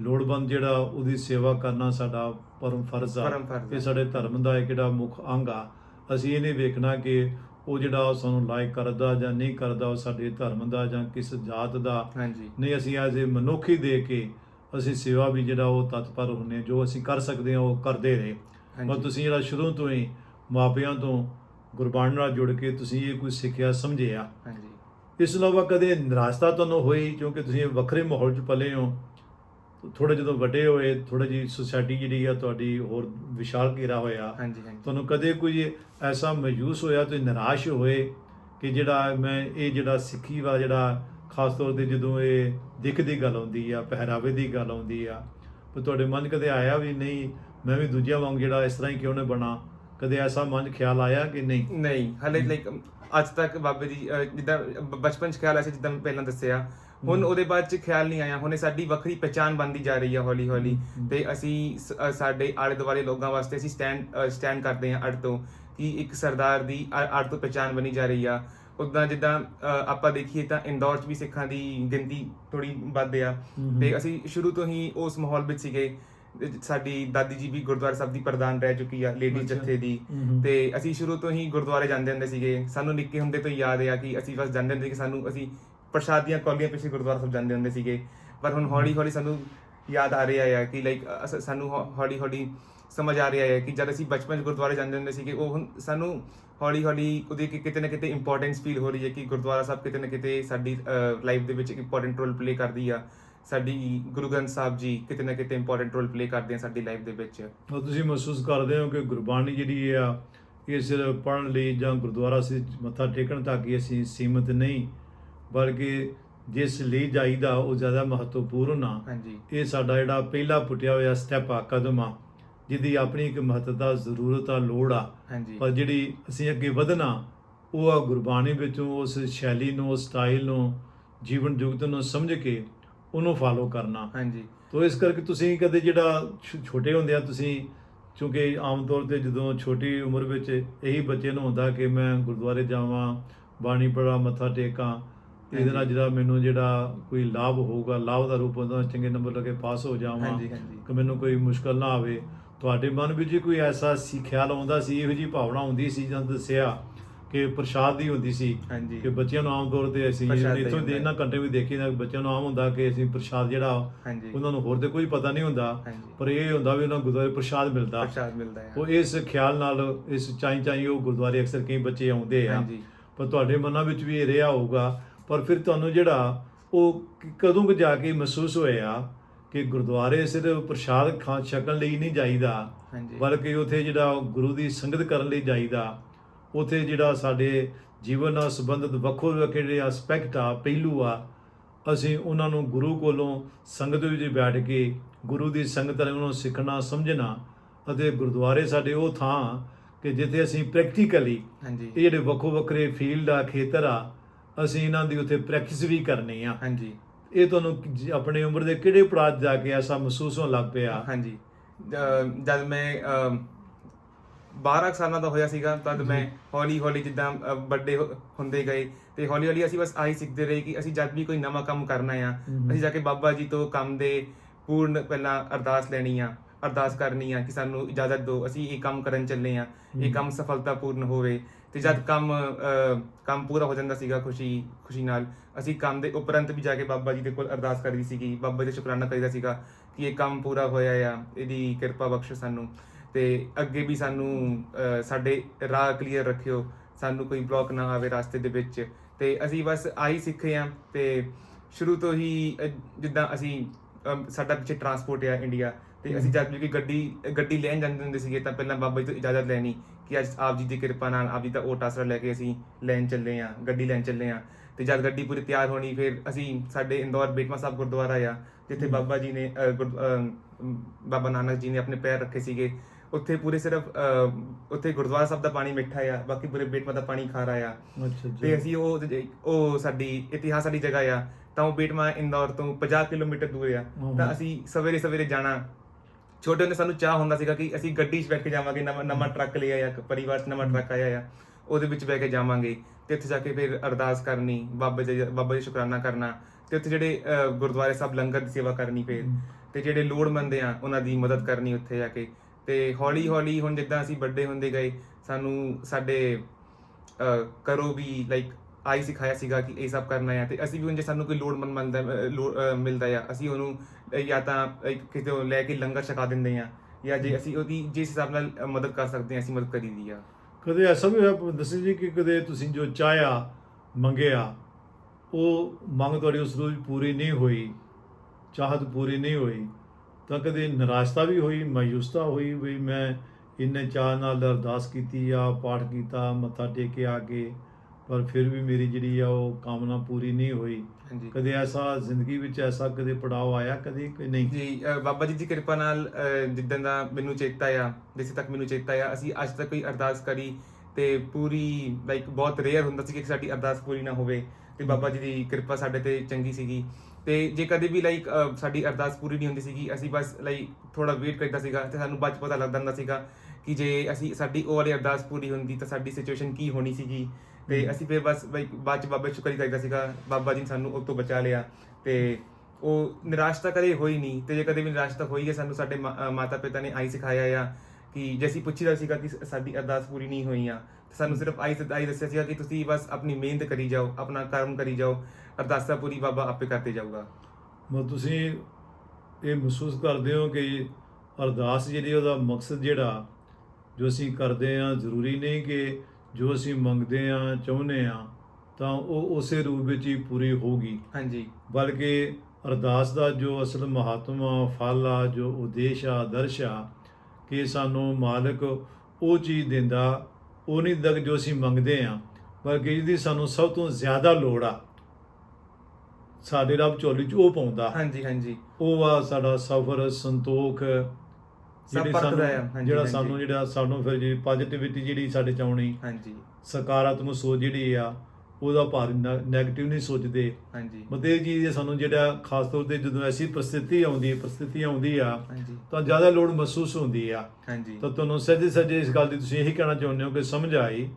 S1: ਲੋੜਵੰਦ ਜਿਹੜਾ ਉਹਦੀ ਸੇਵਾ ਕਰਨਾ ਸਾਡਾ ਪਰਮ ਫਰਜ਼ ਆ। ਇਹ ਸਾਡੇ ਧਰਮ ਦਾ ਇੱਕ ਜਿਹੜਾ ਮੁੱਖ ਅੰਗ ਆ। ਅਸੀਂ ਇਹ ਨਹੀਂ ਵੇਖਣਾ ਕਿ ਉਹ ਜਿਹੜਾ ਸਾਨੂੰ ਲਾਇਕ ਕਰਦਾ ਜਾਂ ਨਹੀਂ ਕਰਦਾ ਉਹ ਸਾਡੇ ਧਰਮ ਦਾ ਜਾਂ ਕਿਸ ਜਾਤ ਦਾ।
S2: ਹਾਂਜੀ।
S1: ਨਹੀਂ ਅਸੀਂ ਐਜ਼ ਏ ਮਨੁੱਖੀ ਦੇ ਕੇ ਅਸੀਂ ਸੇਵਾ ਵੀ ਜਿਹੜਾ ਉਹ ਤਤਪਰ ਹੁੰਨੇ। ਜੋ ਅਸੀਂ ਕਰ ਸਕਦੇ ਹਾਂ ਉਹ ਕਰਦੇ ਰਹੇ। ਪਰ ਤੁਸੀਂ ਜਿਹੜਾ ਸ਼ੁਰੂ ਤੋਂ ਹੀ ਮਾਪਿਆਂ ਤੋਂ ਗੁਰਬਾਣੀ ਨਾਲ ਜੁੜ ਕੇ ਤੁਸੀਂ ਇਹ ਕੁਝ ਸਿੱਖਿਆ ਸਮਝਿਆ।
S2: ਹਾਂਜੀ।
S1: ਇਸ ਤੋਂ ਇਲਾਵਾ ਕਦੇ ਨਿਰਾਸ਼ਤਾ ਤੁਹਾਨੂੰ ਹੋਈ ਕਿਉਂਕਿ ਤੁਸੀਂ ਵੱਖਰੇ ਮਾਹੌਲ 'ਚ ਪਲੇ ਹੋ? ਥੋੜੇ ਜਦੋਂ ਵੱਡੇ ਹੋਏ ਥੋੜੀ ਜੀ ਸੁਸਾਇਟੀ ਜਿਹੜੀ ਆ ਤੁਹਾਡੀ ਹੋਰ ਵਿਸ਼ਾਲ ਘੇਰਾ ਹੋਇਆ।
S2: ਹਾਂਜੀ ਹਾਂਜੀ।
S1: ਤੁਹਾਨੂੰ ਕਦੇ ਕੋਈ ਐਸਾ ਮਹਿਸੂਸ ਹੋਇਆ ਤੁਸੀਂ ਨਿਰਾਸ਼ ਹੋਏ ਕਿ ਜਿਹੜਾ ਮੈਂ ਇਹ ਜਿਹੜਾ ਸਿੱਖੀ ਵਾ ਜਿਹੜਾ ਖਾਸ ਤੌਰ ਤੇ ਜਦੋਂ ਇਹ ਦਿੱਖ ਦੀ ਗੱਲ ਆਉਂਦੀ ਆ ਪਹਿਰਾਵੇ ਦੀ ਗੱਲ ਆਉਂਦੀ ਆ ਪਰ ਤੁਹਾਡੇ ਮਨ ਕਦੇ ਆਇਆ ਵੀ ਨਹੀਂ ਮੈਂ ਵੀ ਦੂਜਿਆਂ ਵਾਂਗ ਜਿਹੜਾ ਇਸ ਤਰ੍ਹਾਂ ਹੀ ਕਿਉਂ ਨਾ ਬਣਾ ਕਦੇ ਐਸਾ ਮਨ ਖਿਆਲ ਆਇਆ ਕਿ ਨਹੀਂ?
S2: ਨਹੀਂ ਹਲੇ ਲਾਈਕ ਅੱਜ ਤੱਕ ਬਾਬੇ ਦੀ ਅਹ, ਜਿੱਦਾਂ ਬ- ਬਚਪਨ ਚ ਖਿਆਲ ਆਇਆ ਸੀ ਜਿੱਦਾਂ ਮੈਂ ਪਹਿਲਾਂ ਦੱਸਿਆ। ਹੁਣ। ਉਹਦੇ ਬਾਅਦ ਚ ਖਿਆਲ ਨਹੀਂ ਆਇਆ। ਹੁਣ ਇਹ ਸਾਡੀ ਵੱਖਰੀ ਪਛਾਣ ਬਣਦੀ ਜਾ ਰਹੀ ਹੈ ਹੌਲੀ ਹੌਲੀ। ਤੇ ਅਸੀਂ ਸ- ਸਾਡੇ ਆਲੇ ਦੁਆਲੇ ਲੋਕਾਂ ਵਾਸਤੇ ਅਸੀਂ ਸਟੈਂਡ ਸਟੈਂਡ ਕਰਦੇ ਹਾਂ ਅੜ ਤੋਂ ਕਿ ਇੱਕ ਸਰਦਾਰ ਦੀ ਅੜ ਤੋਂ ਪਛਾਣ ਬਣੀ ਜਾ ਰਹੀ ਆ। ਉਦਾਂ ਜਿੱਦਾਂ ਆਪਾਂ ਦੇਖੀਏ ਤਾਂ ਇੰਦੌਰ ਚ ਵੀ ਸਿੱਖਾਂ ਦੀ ਗਿਣਤੀ ਥੋੜੀ ਵੱਧ ਆ। ਤੇ ਅਸੀਂ ਸ਼ੁਰੂ ਤੋਂ ਹੀ ਉਸ ਮਾਹੌਲ ਵਿੱਚ ਸੀਗੇ। ਸਾਡੀ ਦਾਦੀ ਜੀ ਵੀ ਗੁਰਦੁਆਰਾ ਸਾਹਿਬ ਦੀ ਪ੍ਰਧਾਨ ਰਹਿ ਚੁੱਕੀ ਆ ਲੇਡੀ। ਜੱਥੇ ਦੀ। ਤੇ ਅਸੀਂ ਸ਼ੁਰੂ ਤੋਂ ਹੀ ਗੁਰਦੁਆਰੇ ਜਾਂਦੇ ਹੁੰਦੇ ਸੀਗੇ। ਸਾਨੂੰ ਨਿੱਕੇ ਹੁੰਦੇ ਤੋਂ ਯਾਦ ਆ ਕਿ ਅਸੀਂ ਬਸ ਜਾਂਦੇ ਹੁੰਦੇ ਕਿ ਸਾਨੂੰ ਅਸੀਂ ਪ੍ਰਸ਼ਾਦ ਦੀਆਂ ਕੌਲੀਆਂ ਪਿੱਛੇ ਗੁਰਦੁਆਰਾ ਸਾਹਿਬ ਜਾਂਦੇ ਹੁੰਦੇ ਸੀਗੇ। ਪਰ ਹੁਣ ਹੌਲੀ ਹੌਲੀ ਸਾਨੂੰ ਯਾਦ ਆ ਰਿਹਾ ਆ ਕਿ ਲਾਈਕ ਸਾਨੂੰ ਹੌਲੀ ਹੌਲੀ ਸਮਝ ਆ ਰਿਹਾ ਹੈ ਕਿ ਜਦ ਅਸੀਂ ਬਚਪਨ 'ਚ ਗੁਰਦੁਆਰੇ ਜਾਂਦੇ ਹੁੰਦੇ ਸੀਗੇ ਉਹ ਹੁਣ ਸਾਨੂੰ ਹੌਲੀ ਹੌਲੀ ਉਹਦੀ ਕਿ- ਕਿਤੇ ਨਾ ਕਿਤੇ ਇੰਪੋਰਟੈਂਸ ਫੀਲ ਹੋ ਰਹੀ ਹੈ ਕਿ ਗੁਰਦੁਆਰਾ ਸਾਹਿਬ ਕਿਤੇ ਨਾ ਕਿਤੇ ਸਾਡੀ ਲਾਈਫ ਦੇ ਵਿੱਚ ਇੱਕ ਇੰਪੋਰਟੈਂਟ ਰੋਲ ਪਲੇ ਕਰਦੀ ਆ। ਸਾਡੀ ਗੁਰੂ ਗ੍ਰੰਥ ਸਾਹਿਬ ਜੀ ਕਿਤੇ ਨਾ ਕਿਤੇ ਇੰਪੋਰਟੈਂਟ ਰੋਲ ਪਲੇ ਕਰਦੇ ਆ ਸਾਡੀ ਲਾਈਫ ਦੇ ਵਿੱਚ।
S1: ਤਾਂ ਤੁਸੀਂ ਮਹਿਸੂਸ ਕਰਦੇ ਹੋ ਕਿ ਗੁਰਬਾਣੀ ਜਿਹੜੀ ਆ ਇਹ ਸਿਰਫ ਪੜ੍ਹਨ ਲਈ ਜਾਂ ਗੁਰਦੁਆਰਾ ਸੇ ਮੱਥਾ ਟੇਕਣ ਤੱਕ ਹੀ ਅਸੀਂ ਸੀਮਿਤ ਨਹੀਂ ਬਲਕਿ ਜਿਸ ਲਈ ਜਾਈਦਾ ਉਹ ਜ਼ਿਆਦਾ ਮਹੱਤਵਪੂਰਨ ਆ।
S2: ਹਾਂਜੀ।
S1: ਇਹ ਸਾਡਾ ਜਿਹੜਾ ਪਹਿਲਾ ਪੁੱਟਿਆ ਹੋਇਆ ਸਟੈਪ ਆ ਕਦਮ ਆ ਜਿਹਦੀ ਆਪਣੀ ਇੱਕ ਮਹੱਤਤਾ ਜ਼ਰੂਰਤ ਆ ਲੋੜ ਆ।
S2: ਹਾਂਜੀ।
S1: ਪਰ ਜਿਹੜੀ ਅਸੀਂ ਅੱਗੇ ਵਧਣਾ ਉਹ ਆ ਗੁਰਬਾਣੀ ਵਿੱਚੋਂ ਉਸ ਸ਼ੈਲੀ ਨੂੰ ਉਸ ਸਟਾਈਲ ਨੂੰ ਜੀਵਨ ਜੁਗਤ ਨੂੰ ਸਮਝ ਕੇ ਉਹਨੂੰ ਫਾਲੋ ਕਰਨਾ।
S2: ਹਾਂਜੀ।
S1: ਤੋ ਇਸ ਕਰਕੇ ਤੁਸੀਂ ਕਦੇ ਜਿਹੜਾ ਛੋਟੇ ਹੁੰਦੇ ਆ ਤੁਸੀਂ ਕਿਉਂਕਿ ਆਮ ਤੌਰ ਤੇ ਜਦੋਂ ਛੋਟੀ ਉਮਰ ਵਿੱਚ ਇਹੀ ਬੱਚੇ ਨੂੰ ਹੁੰਦਾ ਕਿ ਮੈਂ ਗੁਰਦੁਆਰੇ ਜਾਵਾਂ ਬਾਣੀ ਪੜਾਂ ਮੱਥਾ ਟੇਕਾਂ ਇਹਦੇ ਨਾਲ। ਜਿਹੜਾ ਮੈਨੂੰ ਜਿਹੜਾ ਕੋਈ ਲਾਭ ਹੋਊਗਾ ਲਾਭ ਦਾ ਰੂਪ ਹੁੰਦਾ ਚੰਗੇ ਨੰਬਰ ਲੈ ਕੇ ਪਾਸ ਹੋ ਜਾਵਾਂ ਕਿ ਮੈਨੂੰ ਕੋਈ ਮੁਸ਼ਕਲ ਨਾ ਆਵੇ। ਤੁਹਾਡੇ ਮਨ ਵਿੱਚ ਕੋਈ ਐਸਾ ਸੀ ਖਿਆਲ ਆਉਂਦਾ ਸੀ ਇਹੋ ਜੀ ਭਾਵਨਾ ਹੁੰਦੀ ਸੀ ਜਾਂ ਦੱਸਿਆ? ਕਿ ਪ੍ਰਸ਼ਾਦ ਦੀ ਹੁੰਦੀ ਸੀ
S2: ਹਾਂਜੀ।
S1: ਕਿ ਬੱਚਿਆਂ ਨੂੰ ਆਮ ਤੌਰ ਤੇ ਅਸੀਂ ਇੱਥੋਂ ਦੇ ਇਹਨਾਂ ਘੰਟੇ ਵੀ ਦੇਖੀ ਨਾ ਬੱਚਿਆਂ ਨੂੰ ਆਮ ਹੁੰਦਾ ਕਿ ਅਸੀਂ ਪ੍ਰਸ਼ਾਦ ਜਿਹੜਾ ਉਹਨਾਂ ਨੂੰ ਹੋਰ ਤੇ ਕੋਈ ਪਤਾ ਨਹੀਂ ਹੁੰਦਾ। ਪਰ ਇਹ ਹੁੰਦਾ ਵੀ ਉਹਨਾਂ ਗੁਰਦੁਆਰੇ ਪ੍ਰਸ਼ਾਦ ਮਿਲਦਾ।
S2: ਪ੍ਰਸ਼ਾਦ ਮਿਲਦਾ ਹੈ।
S1: ਉਹ ਇਸ ਖਿਆਲ ਨਾਲ ਇਸ ਚਾਈ ਚਾਈ ਉਹ ਗੁਰਦੁਆਰੇ ਅਕਸਰ ਕਈ ਬੱਚੇ ਆਉਂਦੇ ਆ। ਪਰ ਤੁਹਾਡੇ ਮਨਾਂ ਵਿੱਚ ਵੀ ਇਹ ਰਿਹਾ ਹੋਊਗਾ। ਪਰ ਫਿਰ ਤੁਹਾਨੂੰ ਜਿਹੜਾ ਉਹ ਕਦੋਂ ਕੁ ਜਾ ਕੇ ਮਹਿਸੂਸ ਹੋਇਆ ਕਿ ਗੁਰਦੁਆਰੇ ਸਿਰਫ ਪ੍ਰਸ਼ਾਦ ਖਾ ਛਕਣ ਲਈ ਨਹੀਂ ਜਾਈਦਾ ਬਲਕਿ ਉਥੇ ਜਿਹੜਾ ਗੁਰੂ ਦੀ ਸੰਗਤ ਕਰਨ ਲਈ ਜਾਈਦਾ? ਉਥੇ ਜਿਹੜਾ ਸਾਡੇ ਜੀਵਨ ਨਾਲ ਸੰਬੰਧਿਤ ਵੱਖੋ ਵੱਖਰੇ ਜਿਹੜੇ ਐਸਪੈਕਟ ਆ ਪਹਿਲੂ ਆ ਅਸੀਂ ਉਹਨਾਂ ਨੂੰ ਗੁਰੂ ਕੋਲੋਂ ਸੰਗਤ ਵਿੱਚ ਬੈਠ ਕੇ ਗੁਰੂ ਦੀ ਸੰਗਤ ਨਾਲ ਉਹਨੂੰ ਸਿੱਖਣਾ ਸਮਝਣਾ ਅਤੇ ਗੁਰਦੁਆਰੇ ਸਾਡੇ ਉਹ ਥਾਂ ਕਿ ਜਿੱਥੇ ਅਸੀਂ ਪ੍ਰੈਕਟੀਕਲੀ
S2: ਹਾਂਜੀ।
S1: ਇਹ ਜਿਹੜੇ ਵੱਖੋ ਵੱਖਰੇ ਫੀਲਡ ਆ ਖੇਤਰ ਆ ਅਸੀਂ ਇਹਨਾਂ ਦੀ ਉੱਥੇ ਪ੍ਰੈਕਟਿਸ ਵੀ ਕਰਨੀ ਆ।
S2: ਹਾਂਜੀ।
S1: ਇਹ ਤੁਹਾਨੂੰ ਆਪਣੇ ਉਮਰ ਦੇ ਕਿਹੜੇ ਪੜਾਅ ਜਾ ਕੇ ਐਸਾ ਮਹਿਸੂਸ ਹੋਣ ਲੱਗ ਪਿਆ?
S2: ਹਾਂਜੀ। ਜਦ ਮੈਂ 12 ਕੁ ਸਾਲਾਂ ਦਾ ਹੋਇਆ ਸੀਗਾ ਤਦ ਮੈਂ ਹੌਲੀ ਹੌਲੀ ਜਿੱਦਾਂ ਵੱਡੇ ਹੋ- ਹੁੰਦੇ ਗਏ ਤੇ ਹੌਲੀ ਹੌਲੀ ਅਸੀਂ ਬਸ ਆਹੀ ਸਿੱਖਦੇ ਰਹੇ ਕਿ ਅਸੀਂ ਜਦ ਵੀ ਕੋਈ ਨਵਾਂ ਕੰਮ ਕਰਨਾ ਆ। ਅਸੀਂ ਜਾ ਕੇ ਬਾਬਾ ਜੀ ਤੋਂ ਕੰਮ ਦੇ ਪੂਰਨ ਪਹਿਲਾਂ ਅਰਦਾਸ ਲੈਣੀ ਆ ਅਰਦਾਸ ਕਰਨੀ ਆ ਕਿ ਸਾਨੂੰ ਇਜਾਜ਼ਤ ਦਿਓ ਅਸੀਂ ਇਹ ਕੰਮ ਕਰਨ ਚੱਲੇ ਆ ਇਹ। ਕੰਮ ਸਫਲਤਾਪੂਰਨ ਹੋਵੇ ਤੇ ਜਦ ਕੰਮ ਕੰਮ ਪੂਰਾ ਹੋ ਜਾਂਦਾ ਸੀਗਾ ਖੁਸ਼ੀ ਖੁਸ਼ੀ ਨਾਲ ਅਸੀਂ ਕੰਮ ਦੇ ਉਪਰੰਤ ਵੀ ਜਾ ਕੇ ਬਾਬਾ ਜੀ ਦੇ ਕੋਲ ਅਰਦਾਸ ਕਰੀ ਸੀਗੀ ਬਾਬਾ ਜੀ ਦਾ ਸ਼ੁਕਰਾਨਾ ਕਰੀਦਾ ਸੀਗਾ ਕਿ ਇਹ ਕੰਮ ਪੂਰਾ ਹੋਇਆ ਆ ਇਹਦੀ ਕਿਰਪਾ ਬਖਸ਼ੋ ਸਾਨੂੰ ਤੇ ਅੱਗੇ ਵੀ ਸਾਨੂੰ ਸਾਡੇ ਰਾਹ ਕਲੀਅਰ ਰੱਖਿਓ ਸਾਨੂੰ ਕੋਈ ਬਲੌਕ ਨਾ ਆਵੇ ਰਸਤੇ ਦੇ ਵਿੱਚ। ਤੇ ਅਸੀਂ ਬਸ ਆਹੀ ਸਿੱਖੇ ਆ ਤੇ ਸ਼ੁਰੂ ਤੋਂ ਹੀ ਜਿੱਦਾਂ ਅਸੀਂ ਸਾਡਾ ਪਿੱਛੇ ਟਰਾਂਸਪੋਰਟ ਆ ਇੰਡੀਆ ਤੇ ਅਸੀਂ ਜਦ ਵੀ ਗੱਡੀ ਗੱਡੀ ਲੈਣ ਜਾਂਦੇ ਹੁੰਦੇ ਸੀਗੇ ਤਾਂ ਪਹਿਲਾਂ ਬਾਬਾ ਜੀ ਤੋਂ ਇਜਾਜ਼ਤ ਲੈਣੀ ਕਿ ਅੱਜ ਆਪ ਜੀ ਦੀ ਕਿਰਪਾ ਨਾਲ ਆਪ ਜੀ ਦਾ ਓਟ ਆਸਰਾ ਲੈ ਕੇ ਅਸੀਂ ਲੈਣ ਚੱਲੇ ਆ ਗੱਡੀ ਲੈਣ ਚੱਲੇ ਆ। ਤੇ ਜਦ ਗੱਡੀ ਪੂਰੀ ਤਿਆਰ ਹੋਣੀ ਫਿਰ ਅਸੀਂ ਸਾਡੇ ਇੰਦੌਰ ਬੇਟਮਾ ਸਾਹਿਬ ਗੁਰਦੁਆਰਾ ਆ ਜਿੱਥੇ। ਬਾਬਾ ਜੀ ਨੇ ਬਾਬਾ ਨਾਨਕ ਜੀ ਨੇ ਆਪਣੇ ਪੈਰ ਰੱਖੇ ਸੀਗੇ। ਉੱਥੇ ਪੂਰੇ ਸਿਰਫ ਅਹ, ਉੱਥੇ ਗੁਰਦੁਆਰਾ ਸਾਹਿਬ ਦਾ ਪਾਣੀ ਮਿੱਠਾ ਆ ਬਾਕੀ ਪੂਰੇ ਬੇਟਮਾ ਦਾ ਪਾਣੀ ਖਾਰਾ ਆ।
S1: ਅੱਛਾ
S2: ਤੇ ਅਸੀਂ ਉਹ ਉਹ ਸਾਡੀ ਇਤਿਹਾਸ ਵਾਲੀ ਜਗ੍ਹਾ ਆ ਤਾਂ ਉਹ ਬੇਟਮਾ ਇੰਦੌਰ ਤੋਂ 50 ਕਿਲੋਮੀਟਰ ਦੂਰ ਆ।
S1: ਹਮ।
S2: ਤਾਂ ਅਸੀਂ ਸਵੇਰੇ ਸਵੇਰੇ ਜਾਣਾ। ਛੋਟੇ ਹੁੰਦੇ ਸਾਨੂੰ ਚਾਹ ਹੁੰਦਾ ਸੀਗਾ ਕਿ ਅਸੀਂ ਗੱਡੀ 'ਚ ਬੈਠ ਕੇ ਜਾਵਾਂਗੇ ਨਵਾਂ ਨਵਾਂ ਟਰੱਕ ਲਿਆ ਆ ਪਰਿਵਾਰ 'ਚ ਨਵਾਂ ਟਰੱਕ ਆਇਆ ਆ। ਉਹਦੇ ਵਿੱਚ ਬਹਿ ਕੇ ਜਾਵਾਂਗੇ ਤੇ ਉੱਥੇ ਜਾ ਕੇ ਫਿਰ ਅਰਦਾਸ ਕਰਨੀ ਬਾਬਾ ਜੀ ਬਾਬਾ ਜੀ ਸ਼ੁਕਰਾਨਾ ਕਰਨਾ ਤੇ ਉੱਥੇ ਜਿਹੜੇ ਅਹ, ਗੁਰਦੁਆਰੇ ਸਾਹਿਬ ਲੰਗਰ ਦੀ ਸੇਵਾ ਕਰਨੀ ਫਿਰ। ਤੇ ਜਿਹੜੇ ਲੋੜਵੰਦ ਆ ਉਹਨਾਂ ਦੀ ਮਦਦ ਕਰਨੀ ਉੱਥੇ ਜਾ ਕੇ। ਤੇ ਹੌਲੀ ਹੌਲੀ ਹੁਣ ਜਿੱਦਾਂ ਅਸੀਂ ਵੱਡੇ ਹੁੰਦੇ ਗਏ ਸਾਨੂੰ ਸਾਡੇ ਅਹ, ਕਰੋ ਵੀ ਲਾਈਕ ਆਈ ਸਿਖਾਇਆ ਸੀਗਾ ਕਿ ਇਹ ਸਭ ਕਰਨਾ ਹੈ ਤੇ ਅਸੀਂ ਵੀ ਹੁਣ ਜੇ ਸਾਨੂੰ ਕੋਈ ਲੋੜ ਮਨ ਅਹ, ਲੋੜ- ਮਿਲਦਾ ਆ। ਅਸੀਂ ਉਹਨੂੰ ਜਾਂ ਤਾਂ ਕਿਸੇ ਤੋਂ ਲੈ ਕੇ ਲੰਗਰ ਛਕਾ ਦਿੰਦੇ ਆ ਜਾਂ ਜੇ ਅਸੀਂ ਉਹਦੀ ਜਿਸ ਹਿਸਾਬ ਨਾਲ ਮਦਦ ਕਰ ਸਕਦੇ ਹਾਂ ਅਸੀਂ ਮਦਦ ਕਰੀਦੀ ਆ।
S1: ਕਦੇ ਐਸਾ ਵੀ ਹੋਇਆ ਦੱਸੋ ਜੀ ਕਿ ਕਦੇ ਤੁਸੀਂ ਜੋ ਚਾਹਿਆ ਮੰਗਿਆ ਉਹ ਮੰਗ ਤੁਹਾਡੀ ਉਸ ਰੋਜ਼ ਪੂਰੀ ਨਹੀਂ ਹੋਈ ਚਾਹਤ ਪੂਰੀ ਨਹੀਂ ਹੋਈ? ਤਾਂ ਕਦੇ ਨਿਰਾਸ਼ਤਾ ਵੀ ਹੋਈ ਮਾਯੂਸਤਾ ਹੋਈ ਵੀ ਮੈਂ ਇੰਨੇ ਚਾਹ ਨਾਲ ਅਰਦਾਸ ਕੀਤੀ ਆ ਪਾਠ ਕੀਤਾ ਮੱਥਾ ਟੇਕਿਆ ਕੇ ਪਰ ਫਿਰ ਵੀ ਮੇਰੀ ਜਿਹੜੀ ਆ ਉਹ ਕਾਮਨਾ ਪੂਰੀ ਨਹੀਂ ਹੋਈ। ਕਦੇ ਐਸਾ ਜ਼ਿੰਦਗੀ ਵਿੱਚ ਐਸਾ ਕਦੇ ਪੜਾਅ ਆਇਆ ਕਦੇ ਕਿ ਨਹੀਂ?
S2: ਜੀ ਬਾਬਾ ਜੀ ਦੀ ਕਿਰਪਾ ਨਾਲ ਜਿੱਦਾਂ ਦਾ ਮੈਨੂੰ ਚੇਤਾ ਆ ਜਿਸੇ ਤੱਕ ਮੈਨੂੰ ਚੇਤਾ ਆ ਅਸੀਂ ਅੱਜ ਤੱਕ ਕੋਈ ਅਰਦਾਸ ਕਰੀ ਤੇ ਪੂਰੀ ਲਾਈਕ ਬਹੁਤ ਰੇਅਰ ਹੁੰਦਾ ਸੀ ਕਿ ਸਾਡੀ ਅਰਦਾਸ ਪੂਰੀ ਨਾ ਹੋਵੇ ਤੇ ਬਾਬਾ ਜੀ ਦੀ ਕਿਰਪਾ ਸਾਡੇ ਤੇ ਚੰਗੀ ਸੀਗੀ। ਤੇ ਜੇ ਕਦੇ ਵੀ ਲਾਈਕ ਸਾਡੀ ਅਰਦਾਸ ਪੂਰੀ ਨਹੀਂ ਹੁੰਦੀ ਸੀਗੀ ਅਸੀਂ ਬਸ ਲਾਈਕ ਥੋੜਾ ਵੇਟ ਕਰਦਾ ਸੀਗਾ ਤੇ ਸਾਨੂੰ ਬਾਅਦ 'ਚ ਪਤਾ ਲੱਗਦਾ ਹੁੰਦਾ ਸੀਗਾ ਕਿ ਜੇ ਅਸੀਂ ਸਾਡੀ ਉਹ ਵਾਲੀ ਅਰਦਾਸ ਪੂਰੀ ਹੁੰਦੀ ਤਾਂ ਸਾਡੀ ਸਿਚੁਏਸ਼ਨ ਕੀ ਹੋਣੀ ਸੀਗੀ। ਤੇ ਅਸੀਂ ਫਿਰ ਬਸ ਬਾਅਦ 'ਚ ਬਾਬਾ ਸ਼ੁਕਰ ਕਰਦਾ ਸੀਗਾ ਬਾਬਾ ਜੀ ਨੇ ਸਾਨੂੰ ਉਹ ਤੋਂ ਬਚਾ ਲਿਆ ਤੇ ਉਹ ਨਿਰਾਸ਼ ਤਾਂ ਕਦੇ ਹੋਈ ਨਹੀਂ ਤੇ ਜੇ ਕਦੇ ਵੀ ਨਿਰਾਸ਼ ਤਾਂ ਹੋਈ ਹੈ ਸਾਨੂੰ ਸਾਡੇ ਮਾਤਾ ਪਿਤਾ ਨੇ ਆਈ ਸਿਖਾਇਆ ਆ ਕਿ ਜੇ ਅਸੀਂ ਪੁੱਛੀਦਾ ਸੀਗਾ ਕਿ ਸਾਡੀ ਅਰਦਾਸ ਪੂਰੀ ਨਹੀਂ ਹੋਈ ਆ ਸਾਨੂੰ ਸਿਰਫ ਆਈ ਆਈ ਦੱਸਿਆ ਸੀਗਾ ਕਿ ਤੁਸੀਂ ਬਸ ਆਪਣੀ ਮਿਹਨਤ ਕਰੀ ਜਾਓ ਆਪਣਾ ਕਰਮ ਕਰੀ ਜਾਓ ਅਰਦਾਸਾਂ ਪੂਰੀ ਬਾਬਾ ਆਪੇ ਕਰਦੇ ਜਾਊਗਾ।
S1: ਮਤਲਬ ਤੁਸੀਂ ਇਹ ਮਹਿਸੂਸ ਕਰਦੇ ਹੋ ਕਿ ਅਰਦਾਸ ਜਿਹੜੀ ਉਹਦਾ ਮਕਸਦ ਜਿਹੜਾ ਜੋ ਅਸੀਂ ਕਰਦੇ ਆ ਜ਼ਰੂਰੀ ਨਹੀਂ ਕਿ ਜੋ ਅਸੀਂ ਮੰਗਦੇ ਆ ਚਾਹੁੰਦੇ ਆ ਤਾਂ ਉਹ ਉਸੇ ਰੂਪ ਵਿੱਚ ਹੀ ਪੂਰੀ ਹੋਗੀ
S2: ਹਾਂਜੀ।
S1: ਬਲਕਿ ਅਰਦਾਸ ਦਾ ਜੋ ਅਸਲ ਮਹਾਤਮਾ ਫਲ ਆ ਜੋ ਉਦੇਸ਼ ਆ ਆਦਰਸ਼ ਆ ਕਿ ਸਾਨੂੰ ਮਾਲਕ ਉਹ ਚੀਜ਼ ਦਿੰਦਾ ਉਹ ਨਹੀਂ ਦਿੰਦਾ ਕਿ ਜੋ ਅਸੀਂ ਮੰਗਦੇ ਆ ਬਲਕਿ ਜਿਹਦੀ ਸਾਨੂੰ ਸਭ ਤੋਂ ਜ਼ਿਆਦਾ ਲੋੜ ਆ ਸਾਡੇ ਰੱਬ ਝੋਲੀ 'ਚ ਉਹ ਪਾਉਂਦਾ।
S2: ਹਾਂਜੀ ਹਾਂਜੀ।
S1: ਉਹ ਆ ਸਾਡਾ ਸਫਰ ਸੰਤੋਖ ਜਿਹੜੀ। ਸਾਨੂੰ ਜਿਹੜਾ ਸਾਨੂੰ ਫਿਰ ਜਿਹੜੀ ਪੋਜ਼ਿਟਿਵਿਟੀ ਜਿਹੜੀ ਸਾਡੇ ਚ ਆਉਣੀ
S2: ਹਾਂਜੀ।
S1: ਸਕਾਰਾਤਮਕ ਸੋਚ ਜਿਹੜੀ ਆ ਉਹਦਾ ਭਾਰ 네ਗੇਟਿਵ ਨਹੀਂ ਸੋਚਦੇ।
S2: ਹਾਂਜੀ।
S1: ਮਤਲਬ ਇਹ ਚੀਜ਼ ਸਾਨੂੰ ਜਿਹੜਾ ਖਾਸ ਤੌਰ ਤੇ ਜਦੋਂ ਐਸੀ ਪ੍ਰਸਥਿਤੀ ਆਉਂਦੀ ਹੈ ਪ੍ਰਸਥਿਤੀ ਆਉਂਦੀ ਆ
S2: ਹਾਂਜੀ।
S1: ਤਾਂ ਜ਼ਿਆਦਾ ਲੋੜ ਮਹਿਸੂਸ ਹੁੰਦੀ ਆ।
S2: ਹਾਂਜੀ।
S1: ਤਾਂ ਤੁਹਾਨੂੰ ਸੱਜੇ ਸੱਜੇ ਇਸ ਗੱਲ ਦੀ ਤੁਸੀਂ ਇਹੀ ਕਹਿਣਾ ਚਾਹੁੰਦੇ ਹੋ ਕਿ ਸਮਝ ਆਈ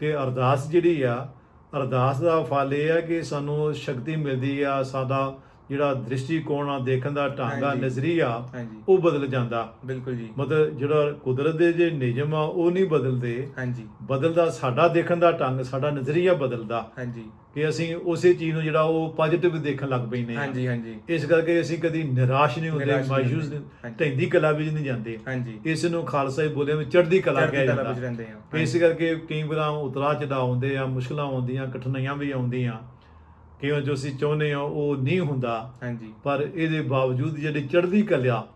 S1: ਕਿ ਅਰਦਾਸ ਜਿਹੜੀ ਆ ਅਰਦਾਸ ਦਾ ਫਲ ਇਹ ਆ ਕਿ ਸਾਨੂੰ ਸ਼ਕਤੀ ਮਿਲਦੀ ਆ ਸਾਡਾ ਜਿਹੜਾ ਦ੍ਰਿਸ਼ਟੀਕੋਣ ਆ ਦੇਖਣ ਦਾ ਢੰਗ ਆ। ਨਜ਼ਰੀਆ
S2: ਹਾਂਜੀ।
S1: ਉਹ ਬਦਲ ਜਾਂਦਾ।
S2: ਬਿਲਕੁਲ ਜੀ।
S1: ਮਤਲਬ ਜਿਹੜਾ ਕੁਦਰਤ ਦੇ ਜੇ ਨਿਯਮ ਆ ਉਹ ਨਹੀਂ ਬਦਲਦੇ।
S2: ਹਾਂਜੀ।
S1: ਬਦਲਦਾ ਸਾਡਾ ਦੇਖਣ ਦਾ ਢੰਗ ਸਾਡਾ ਨਜ਼ਰੀਆ ਬਦਲਦਾ।
S2: ਹਾਂਜੀ।
S1: ਕਿ ਅਸੀਂ ਉਸੇ ਚੀਜ਼ ਨੂੰ ਜਿਹੜਾ ਉਹ ਪੋਜ਼ਿਟਿਵ ਦੇਖਣ ਲੱਗ ਪੈਂਦੇ ਹਾਂ
S2: ਹਾਂਜੀ ਹਾਂਜੀ।
S1: ਇਸ ਕਰਕੇ ਅਸੀਂ ਕਦੀ ਨਿਰਾਸ਼ ਨਹੀਂ ਹੁੰਦੇ ਮਾਯੂਸ। ਢੈਂਦੀ ਕਲਾ ਵਿੱਚ ਨਹੀਂ ਜਾਂਦੇ।
S2: ਹਾਂਜੀ।
S1: ਇਸ ਨੂੰ ਖਾਲਸਾ ਹੀ ਬੋਲਿਆ ਵਿੱਚ ਚੜ੍ਹਦੀ ਕਲਾ ਕਿਹਾ ਜਾਂਦਾ। ਇਸ ਕਰਕੇ ਕਈ ਵਾਰ ਉਤਰਾ ਚੜਾ ਆਉਂਦੇ ਆ ਮੁਸ਼ਕਲਾਂ ਆਉਂਦੀਆਂ ਕਠਿਨਾਈਆਂ ਵੀ ਆਉਂਦੀਆਂ। ਕਿਉਂ ਜੋ ਅਸੀਂ ਚਾਹੁੰਦੇ ਆ ਉਹ ਨਹੀਂ ਹੁੰਦਾ
S2: ਹਾਂਜੀ।
S1: ਪਰ ਇਹਦੇ ਬਾਵਜੂਦ ਜਿਹੜੀ ਚੜ੍ਹਦੀ ਕਲਾ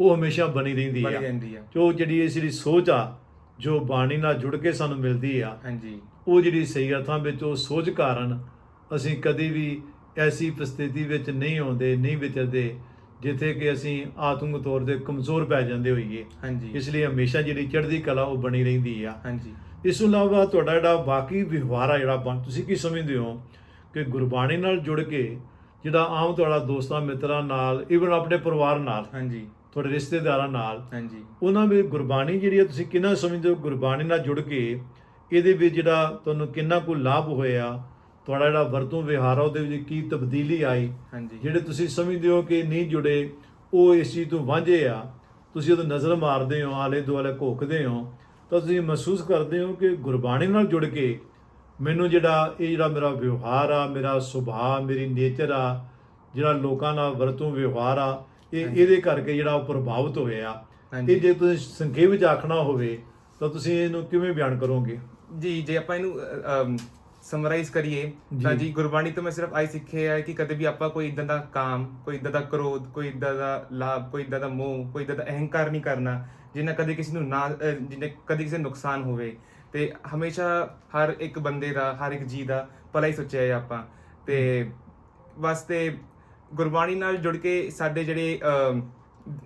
S1: ਉਹ ਹਮੇਸ਼ਾ ਬਣੀ ਰਹਿੰਦੀ
S2: ਬਣੀ
S1: ਆ
S2: ਰਹਿੰਦੀ ਆ।
S1: ਜੋ ਜਿਹੜੀ ਇਹ ਜਿਹੜੀ ਸੋਚ ਆ ਜੋ ਬਾਣੀ ਨਾਲ ਜੁੜ ਕੇ ਸਾਨੂੰ ਮਿਲਦੀ ਆ
S2: ਹਾਂਜੀ।
S1: ਉਹ ਜਿਹੜੀ ਸਹੀ ਅਰਥਾਂ ਵਿੱਚ ਉਹ ਸੋਚ ਕਾਰਨ ਅਸੀਂ ਕਦੀ ਵੀ ਐਸੀ ਪਰਿਸਥਿਤੀ ਵਿੱਚ ਨਹੀਂ ਆਉਂਦੇ ਨਹੀਂ ਵਿਚਰਦੇ ਜਿੱਥੇ ਕਿ ਅਸੀਂ ਆਤਮਿਕ ਤੌਰ ਤੇ ਕਮਜ਼ੋਰ ਪੈ ਜਾਂਦੇ ਹੋਈਏ।
S2: ਹਾਂਜੀ।
S1: ਇਸ ਲਈ ਹਮੇਸ਼ਾ ਜਿਹੜੀ ਚੜ੍ਹਦੀ ਕਲਾ ਉਹ ਬਣੀ ਰਹਿੰਦੀ ਆ।
S2: ਹਾਂਜੀ।
S1: ਇਸ ਤੋਂ ਇਲਾਵਾ ਤੁਹਾਡਾ ਜਿਹੜਾ ਬਾਕੀ ਵਿਵਹਾਰ ਆ ਜਿਹੜਾ ਤੁਸੀਂ ਕੀ ਸਮਝਦੇ ਹੋ? ਕਿ ਗੁਰਬਾਣੀ ਨਾਲ ਜੁੜ ਕੇ ਜਿਹੜਾ ਆਮ ਤੁਹਾਡਾ ਦੋਸਤਾਂ ਮਿੱਤਰਾਂ ਨਾਲ ਇਵਨ ਆਪਣੇ ਪਰਿਵਾਰ ਨਾਲ
S2: ਹਾਂਜੀ।
S1: ਤੁਹਾਡੇ ਰਿਸ਼ਤੇਦਾਰਾਂ ਨਾਲ
S2: ਹਾਂਜੀ।
S1: ਉਹਨਾਂ ਵਿੱਚ ਗੁਰਬਾਣੀ ਜਿਹੜੀ ਆ ਤੁਸੀਂ ਕਿੰਨਾ ਸਮਝਦੇ ਹੋ ਗੁਰਬਾਣੀ ਨਾਲ ਜੁੜ ਕੇ ਇਹਦੇ ਵਿੱਚ ਜਿਹੜਾ ਤੁਹਾਨੂੰ ਕਿੰਨਾ ਕੁ ਲਾਭ ਹੋਇਆ ਤੁਹਾਡਾ ਜਿਹੜਾ ਵਰਤੋਂ ਵਿਹਾਰ ਆ ਉਹਦੇ ਵਿੱਚ ਕੀ ਤਬਦੀਲੀ ਆਈ
S2: ਹਾਂਜੀ।
S1: ਜਿਹੜੇ ਤੁਸੀਂ ਸਮਝਦੇ ਹੋ ਕਿ ਨਹੀਂ ਜੁੜੇ ਉਹ ਇਸ ਚੀਜ਼ ਤੋਂ ਵਾਂਝੇ ਆ ਤੁਸੀਂ ਜਦੋਂ ਨਜ਼ਰ ਮਾਰਦੇ ਹੋ ਆਲੇ ਦੁਆਲੇ ਘੋਖਦੇ ਹੋ ਤਾਂ ਤੁਸੀਂ ਮਹਿਸੂਸ ਕਰਦੇ ਹੋ ਕਿ ਗੁਰਬਾਣੀ ਨਾਲ ਜੁੜ ਕੇ ਮੈਨੂੰ ਜਿਹੜਾ ਇਹ ਜਿਹੜਾ ਮੇਰਾ ਵਿਵਹਾਰ ਆ ਮੇਰਾ ਸੁਭਾਅ ਮੇਰੀ ਨੇਚਰ ਆ ਜਿਹੜਾ ਲੋਕਾਂ ਨਾਲ ਵਰਤੋਂ ਵਿਵਹਾਰ ਆ ਇਹ। ਇਹਦੇ ਕਰਕੇ ਜਿਹੜਾ ਉਹ ਪ੍ਰਭਾਵਿਤ ਹੋਇਆ। ਇਹ ਜੇ ਤੁਸੀਂ ਸੰਖੇਪ ਵਿੱਚ ਆਖਣਾ ਹੋਵੇ ਤਾਂ ਤੁਸੀਂ ਇਹਨੂੰ ਕਿਵੇਂ ਬਿਆਨ ਕਰੋਗੇ
S2: ਜੀ ਜੇ ਆਪਾਂ ਇਹਨੂੰ ਸਮਰਾਈਜ਼ ਕਰੀਏ ਤਾਂ
S1: ਜੀ।
S2: ਗੁਰਬਾਣੀ ਤੋਂ ਮੈਂ ਸਿਰਫ ਆਈ ਸਿੱਖਿਆ ਹੈ ਕਿ ਕਦੇ ਵੀ ਆਪਾਂ ਕੋਈ ਇਦਾਂ ਦਾ ਕਾਮ ਕੋਈ ਇਦਾਂ ਦਾ ਕ੍ਰੋਧ ਕੋਈ ਇਦਾਂ ਦਾ ਲਾਭ ਕੋਈ ਇਦਾਂ ਦਾ ਮੋਹ ਕੋਈ ਇਦਾਂ ਦਾ ਅਹੰਕਾਰ ਨਹੀਂ ਕਰਨਾ ਜਿੰਨਾ ਕਦੇ ਕਿਸੇ ਨੂੰ ਨਾ ਜਿਹਨੇ ਕਦੇ ਕਿਸੇ ਨੂੰ ਨੁਕਸਾਨ ਹੋਵੇ ਤੇ ਹਮੇਸ਼ਾ ਹਰ ਇੱਕ ਬੰਦੇ ਦਾ, ਹਰ ਇੱਕ ਜੀ ਦਾ ਭਲਾ ਹੀ ਸੋਚਿਆ ਹੈ ਆਪਾਂ। ਤੇ ਬਸ ਤੇ ਗੁਰਬਾਣੀ ਨਾਲ ਜੁੜ ਕੇ ਸਾਡੇ ਜਿਹੜੇ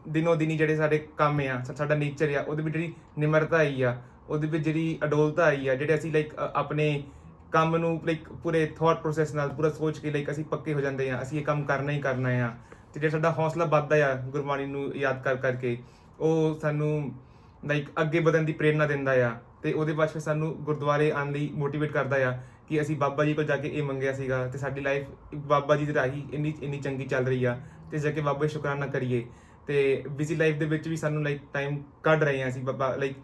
S2: ਦਿਨੋ ਦਿਨੀ ਜਿਹੜੇ ਸਾਡੇ ਕੰਮ ਆ ਸਾਡਾ ਨੇਚਰ ਆ, ਉਹਦੇ ਵਿੱਚ ਜਿਹੜੀ ਨਿਮਰਤਾ ਆਈ ਆ, ਉਹਦੇ ਵਿੱਚ ਜਿਹੜੀ ਅਡੋਲਤਾ ਆਈ ਆ, ਜਿਹੜੇ ਅਸੀਂ ਲਾਈਕ ਆਪਣੇ ਕੰਮ ਨੂੰ ਲਾਈਕ ਪੂਰੇ ਥਾਟ ਪ੍ਰੋਸੈਸ ਨਾਲ, ਪੂਰਾ ਸੋਚ ਕੇ ਲਾਈਕ ਅਸੀਂ ਪੱਕੇ ਹੋ ਜਾਂਦੇ ਆ, ਅਸੀਂ ਇਹ ਕੰਮ ਕਰਨਾ ਹੀ ਕਰਨਾ ਆ। ਤੇ ਜਿਹੜਾ ਸਾਡਾ ਹੌਸਲਾ ਵੱਧਦਾ ਆ ਗੁਰਬਾਣੀ ਨੂੰ ਯਾਦ ਕਰ ਕਰਕੇ ਉਹ ਸਾਨੂੰ ਲਾਈਕ ਅੱਗੇ ਵਧਣ ਦੀ ਪ੍ਰੇਰਨਾ ਦਿੰਦਾ ਆ। ਤੇ ਉਹਦੇ ਬਾਅਦ ਫਿਰ ਸਾਨੂੰ ਗੁਰਦੁਆਰੇ ਆਉਣ ਲਈ ਮੋਟੀਵੇਟ ਕਰਦਾ ਆ ਕਿ ਅਸੀਂ ਬਾਬਾ ਜੀ ਕੋਲ ਜਾ ਕੇ ਇਹ ਮੰਗਿਆ ਸੀਗਾ ਤੇ ਸਾਡੀ ਲਾਈਫ ਬਾਬਾ ਜੀ ਦੀ ਰਾਹੀ ਇੰਨੀ ਇੰਨੀ ਚੰਗੀ ਚੱਲ ਰਹੀ ਆ ਤੇ ਜਾ ਕੇ ਬਾਬਾ ਜੀ ਸ਼ੁਕਰਾਨਾ ਕਰੀਏ। ਤੇ ਬਿਜ਼ੀ ਲਾਈਫ ਦੇ ਵਿੱਚ ਵੀ ਸਾਨੂੰ ਲਾਈਕ ਟਾਈਮ ਕੱਢ ਰਹੇ ਆ ਅਸੀਂ ਬਾਬਾ ਲਾਈਕ